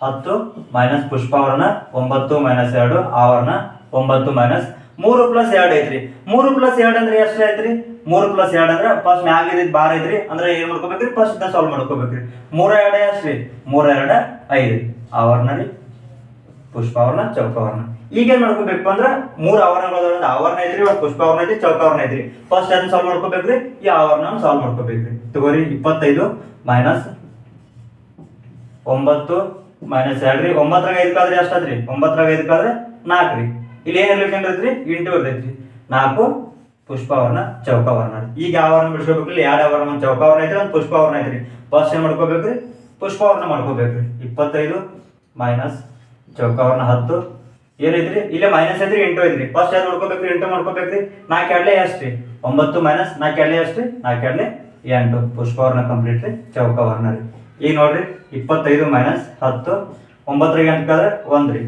ಹತ್ತು ಮೈನಸ್ ಪುಷ್ಪವರ್ಣ, ಒಂಬತ್ತು ಮೈನಸ್ ಎರಡು, ಆವರಣ, ಒಂಬತ್ತು ಮೈನಸ್ ಮೂರು ಪ್ಲಸ್ ಎರಡು ಐತ್ರಿ. ಮೂರು ಪ್ಲಸ್ ಎರಡು ಅಂದ್ರೆ ಎಷ್ಟು ಐತ್ರಿ? ಮೂರು ಪ್ಲಸ್ ಎರಡು ಅಂದ್ರೆ ಫಸ್ಟ್ ಮ್ಯಾಗ ಇದ್ದಿದ್ ಬಾರ್ ಐತ್ರಿ ಅಂದ್ರೆ ಏನ್ ಮಾಡ್ಕೋಬೇಕ್ರಿ? ಫಸ್ಟ್ ಇದನ್ನ ಸಾಲ್ವ್ ಮಾಡ್ಕೋಬೇಕ್ರಿ. ಮೂರ ಎರಡು ಎಷ್ಟ್ರಿ ಮೂರ ಎರಡು ಐದು ಆವರಣ ರೀ? ಪುಷ್ಪಾವರಣ ಚೌಕಾವರಣ ಈಗ ಏನ್ ಮಾಡ್ಕೋಬೇಕು ಅಂದ್ರೆ ಮೂರ್ ಅವರ್ನ ಆವರಣ ಐತ್ರಿ ಒಂದು ಪುಷ್ಪಾವರಣ ಐತಿ ಚೌಕಾವರಣ ಐತ್ರಿ. ಫಸ್ಟ್ ಅದನ್ನ ಸಾಲ್ವ್ ಮಾಡ್ಕೋಬೇಕ್ರಿ? ಈ ಆವರಣ ಸಾಲ್ವ್ ಮಾಡ್ಕೋಬೇಕ್ರಿ. ತಗೋರಿ, ಇಪ್ಪತ್ತೈದು ಮೈನಸ್ ಒಂಬತ್ತು ಮೈನಸ್ ಎರಡು ರೀ. ಒಂಬತ್ತರಾಗ ಐದು ಕಾದ್ರೆ ಎಷ್ಟಾದ್ರಿ ಒಂಬತ್ತರಾಗ ಐದು ಕಾದ್ರೆ ನಾಲ್ಕು ರೀ. ಇಲ್ಲಿ ಏನ್ ಇರ್ಲಿಕ್ಕೆ ಏನಿರ್ತೈತ್ರಿ ಇಂಟು ಇರ್ತೈತ್ರಿ. ನಾಲ್ಕು ಪುಷ್ಪವರ್ಣ, ಚೌಕವರ್ಣ. ಈಗ ಯಾವ ವರ್ಣ ಬಿಡಿಸ್ಕೋಬೇಕ್ರಿ? ಎರಡು ವರ್ಣ, ಒಂದು ಚೌಕವರ್ಣ ಐತ್ರಿ, ಒಂದು ಪುಷ್ಪವರ್ಣ ಐತ್ರಿ. ಫಸ್ಟ್ ಏನು ಮಾಡ್ಕೋಬೇಕ್ರಿ? ಪುಷ್ಪವರ್ಣ ಮಾಡ್ಕೋಬೇಕ್ರಿ. ಇಪ್ಪತ್ತೈದು ಮೈನಸ್ ಚೌಕವರ್ಣ ಹತ್ತು. ಏನೈತ್ರಿ? ಇಲ್ಲೇ ಮೈನಸ್ ಐತ್ರಿ, ಎಂಟು ಐತ್ರಿ. ಫಸ್ಟ್ ಯಾರು ಮಾಡ್ಕೋಬೇಕ್ರಿ? ಎಂಟು ಮಾಡ್ಕೋಬೇಕ್ರಿ. ನಾಲ್ಕು ಎರಡ್ಲೆ ಎಷ್ಟು ರೀ? ಒಂಬತ್ತು ಮೈನಸ್ ನಾಲ್ಕು ಎರಡ್ಲೆ ಎಷ್ಟು ರೀ? ನಾಲ್ಕು ಎರಡ್ಲೆ ಎಂಟು. ಪುಷ್ಪವರ್ಣ ಕಂಪ್ಲೀಟ್ ರೀ, ಚೌಕವರ್ಣ ರೀ. ಈಗ ನೋಡ್ರಿ, ಇಪ್ಪತ್ತೈದು ಮೈನಸ್ ಹತ್ತು. ಒಂಬತ್ತರಿಗೆ ಎಂಟು ಕದ್ರೆ ಒಂದು ರೀ.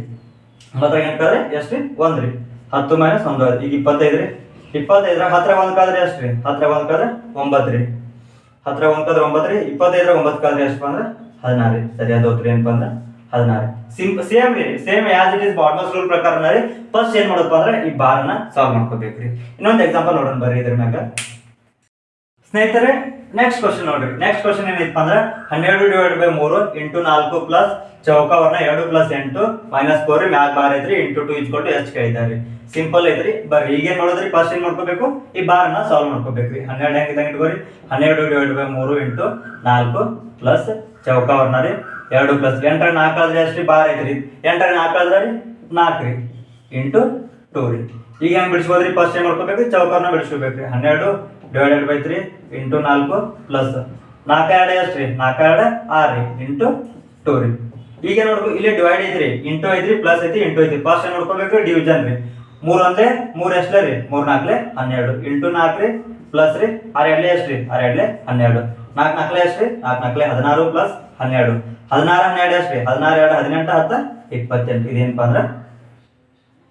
ಒಂಬತ್ತರಿಗೆ ಎಂಟು ಕದ್ರೆ ಎಷ್ಟು ರೀ? ಒಂದು ರೀ. ಹತ್ತು ಮೈನಸ್ ಒಂದು. ಈಗ ಇಪ್ಪತ್ತೈದು ರೀ. ಇಪ್ಪತ್ತೈದರ, ಹತ್ರ ಒಂದು ಕಾದ್ರೆ ಎಷ್ಟು ರೀ ಹತ್ರ ಒಂದು ಕಾದ್ರೆ ಒಂಬತ್ತು ರೀ ಹತ್ರ ಒಂದು ಕಾದ್ರೆ ಒಂಬತ್ತು ರೀ ಇಪ್ಪತ್ತೈದರ ಒಂಬತ್ತು ಕಾದ್ರೆ ಎಷ್ಟು ಅಂದ್ರೆ ಹದಿನಾರು ರೀ ಸರಿಯಾದ ಉತ್ತರ ಏನಪ್ಪ ಅಂದ್ರೆ ಹದಿನಾರು. ಸಿಂಪ್ ಸೇಮ್ ರೀ same as it is BODMAS rule ಪ್ರಕಾರ ರೀ. ಫಸ್ಟ್ ಏನು ಮಾಡಪ್ಪ ಅಂದ್ರೆ ಈ ಬಾರನ್ನ ಸಾಲ್ವ್ ಮಾಡ್ಕೋಬೇಕ್ರಿ. ಇನ್ನೊಂದು ಎಕ್ಸಾಂಪಲ್ ನೋಡೋಣ ಬರ್ರಿ ಇದ್ರ ಮ್ಯಾಗ. ಸ್ನೇಹಿತರೆ ನೆಕ್ಸ್ಟ್ ಕ್ವಶನ್ ನೋಡ್ರಿ. ನೆಕ್ಸ್ಟ್ ಕ್ವಶನ್ ಏನೈತಪ್ಪ ಅಂದ್ರೆ ಹನ್ನೆರಡು ಡಿವೈಡ್ ಬೈ ಮೂರು ಇಂಟು ನಾಲ್ಕು ಪ್ಲಸ್ ಚೌಕವರ್ಣ ಎರಡು ಪ್ಲಸ್ ಎಂಟು ಮೈನಸ್ ಫೋರ್ ಮ್ಯಾಲ್ ಬಾರ್ ಐತ್ರಿ ಇಂಟು ಟು ಇಚ್ಕೊಟ್ಟು ಎಷ್ಟು ಕೇಳಿದಾರೆ ಸಿಂಪಲ್ ಐತ್ರಿ. ಬರ್ರಿ, ಈಗೇನ್ ನೋಡಿದ್ರಿ ಫಸ್ಟ್ ಏನ್ ಮಾಡ್ಕೋಬೇಕು? ಈ ಬಾರ್ನ ಸಾಲ್ವ್ ಮಾಡ್ಕೋಬೇಕ್ರಿ ಹನ್ನೆರಡು ಹೆಂಗೆ ಇದ್ದಂಗೆ ಇಟ್ಕೋರಿ? ಹನ್ನೆರಡು ಡಿವೈಡ್ ಬೈ ಮೂರು ಇಂಟು ನಾಲ್ಕು ಪ್ಲಸ್ ಚೌಕವರ್ಣ ರೀ. ಎರಡು ಪ್ಲಸ್ ಎಂಟರ ನಾಲ್ಕು ಆದ್ರೆ ಎಷ್ಟು ಬಾರ್ ಐತ್ರಿ. ಎಂಟರ ನಾಲ್ಕು ಆದ್ರೆ ರೀ? ನಾಲ್ಕು ರೀ. ಇಂಟು ಟೂ ರೀ. ಈಗ ಹೆಂಗ್ ಬಿಡಿಸ್ಬೋದ್ರಿ? ಫಸ್ಟ್ ಏನ್ ಮಾಡ್ಕೋಬೇಕು? ಚೌಕವರ್ನ ಬಿಡಿಸ್ಕೋಬೇಕ್ರಿ ಹನ್ನೆರಡು ಡಿವೈಡೆಡ್ ಬೈ ತ್ರೀ ಇಂಟು ನಾಲ್ಕು ಪ್ಲಸ್ ನಾಲ್ಕು ಎರಡು ಎಷ್ಟು ರೀ ನಾಲ್ಕು ಎರಡು ಆರು ರೀ ಇಂಟು ಟೂ ರೀ ಈಗ ನೋಡ್ಕೊ, ಇಲ್ಲಿ ಡಿವೈಡ್ ಐತ್ರಿ. ಇಂಟು ಐತ್ರಿ ಪ್ಲಸ್ ಐತಿ ಇಂಟು ಐತಿ ಫಸ್ಟ್ ಏನ್ ನೋಡ್ಕೋಬೇಕು? ಡಿವಿಜನ್ ರೀ. ಮೂರು ಒಂದೇ ಮೂರು ಎಷ್ಟಲೇ ರೀ? ಮೂರು ನಾಲ್ಕಲೆ ಹನ್ನೆರಡು. ಇಂಟು ನಾಲ್ಕು ರೀ ಪ್ಲಸ್ ರೀ ಆರು ಎರಡ್ಲೆ ಎಷ್ಟು ರೀ ಆರ್ ಎರಡ್ಲೆ ಹನ್ನೆರಡು. ನಾಲ್ಕು ನಾಲ್ಕಲೆ ಎಷ್ಟು ರೀ ನಾಲ್ಕು ನಾಲ್ಕಲೆ ಹದಿನಾರು ಪ್ಲಸ್ ಹನ್ನೆರಡು. ಹದಿನಾರು ಹನ್ನೆರಡು ಎಷ್ಟು ರೀ ಹದಿನಾರು ಎರಡು ಹದಿನೆಂಟು ಹತ್ತು ಇಪ್ಪತ್ತೆಂಟು. ಇದೇನಪ್ಪ ಅಂದ್ರೆ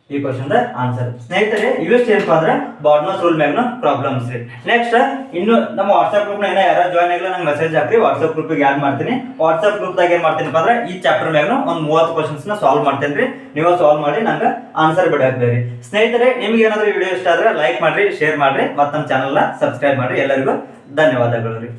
ಈ ಕ್ವಶನ್ ಆನ್ಸರ್ ಸ್ನೇಹಿತರೆ, ಇವೆಷ್ಟು ಏನಪ್ಪ ಅಂದ್ರೆ ಬಾಡ್ಮಸ್ ರೂಲ್ ಮ್ಯಾಗ್ನ ಪ್ರಾಬ್ಲಮ್ಸ್ ರೀ. ನೆಕ್ಸ್ಟ್ ಇನ್ನು ನಮ್ಮ ವಾಟ್ಸ್ಆಪ್ ಗ್ರೂಪ್ ಏನೋ ಯಾರು ಜಾಯ್ನ್ ಆಗಿಲ್ಲ, ನಂಗೆ ಮೆಸೇಜ್ ಹಾಕ್ರಿ. ವಾಟ್ಸ್ಆಪ್ ಗ್ರೂಪಿಗೆ ಆಡ್ ಮಾಡ್ತೀನಿ. ವಾಟ್ಸ್ಆಪ್ ಗ್ರೂಪ್ದಾಗ ಏನ್ ಮಾಡ್ತೀನಪ್ಪ ಅಂದ್ರೆ, ಈ ಚಾಪ್ಟರ್ ಮ್ಯಾಗ್ನು ಒಂದು ಮೂವತ್ತು ಕ್ವಶನ್ಸ್ನ ಸಾಲ್ವ್ ಮಾಡ್ತೇನೆ ರೀ. ನೀವು ಸಾಲ್ವ್ ಮಾಡಿ, ನಂಗೆ ಆನ್ಸರ್ ಬಿಡಾಕ್ತೀರಿ ಸ್ನೇಹಿತರೆ, ನಿಮ್ಗೆ ಏನಾದರೂ ವಿಡಿಯೋ ಇಷ್ಟ ಆದ್ರೆ ಲೈಕ್ ಮಾಡ್ರಿ ಶೇರ್ ಮಾಡ್ರಿ. ಮತ್ತು ನಮ್ಮ ಚಾನಲ್ನ ಸಬ್ಸ್ಕ್ರೈಬ್ ಮಾಡ್ರಿ. ಎಲ್ಲರಿಗೂ ಧನ್ಯವಾದಗಳು ರೀ.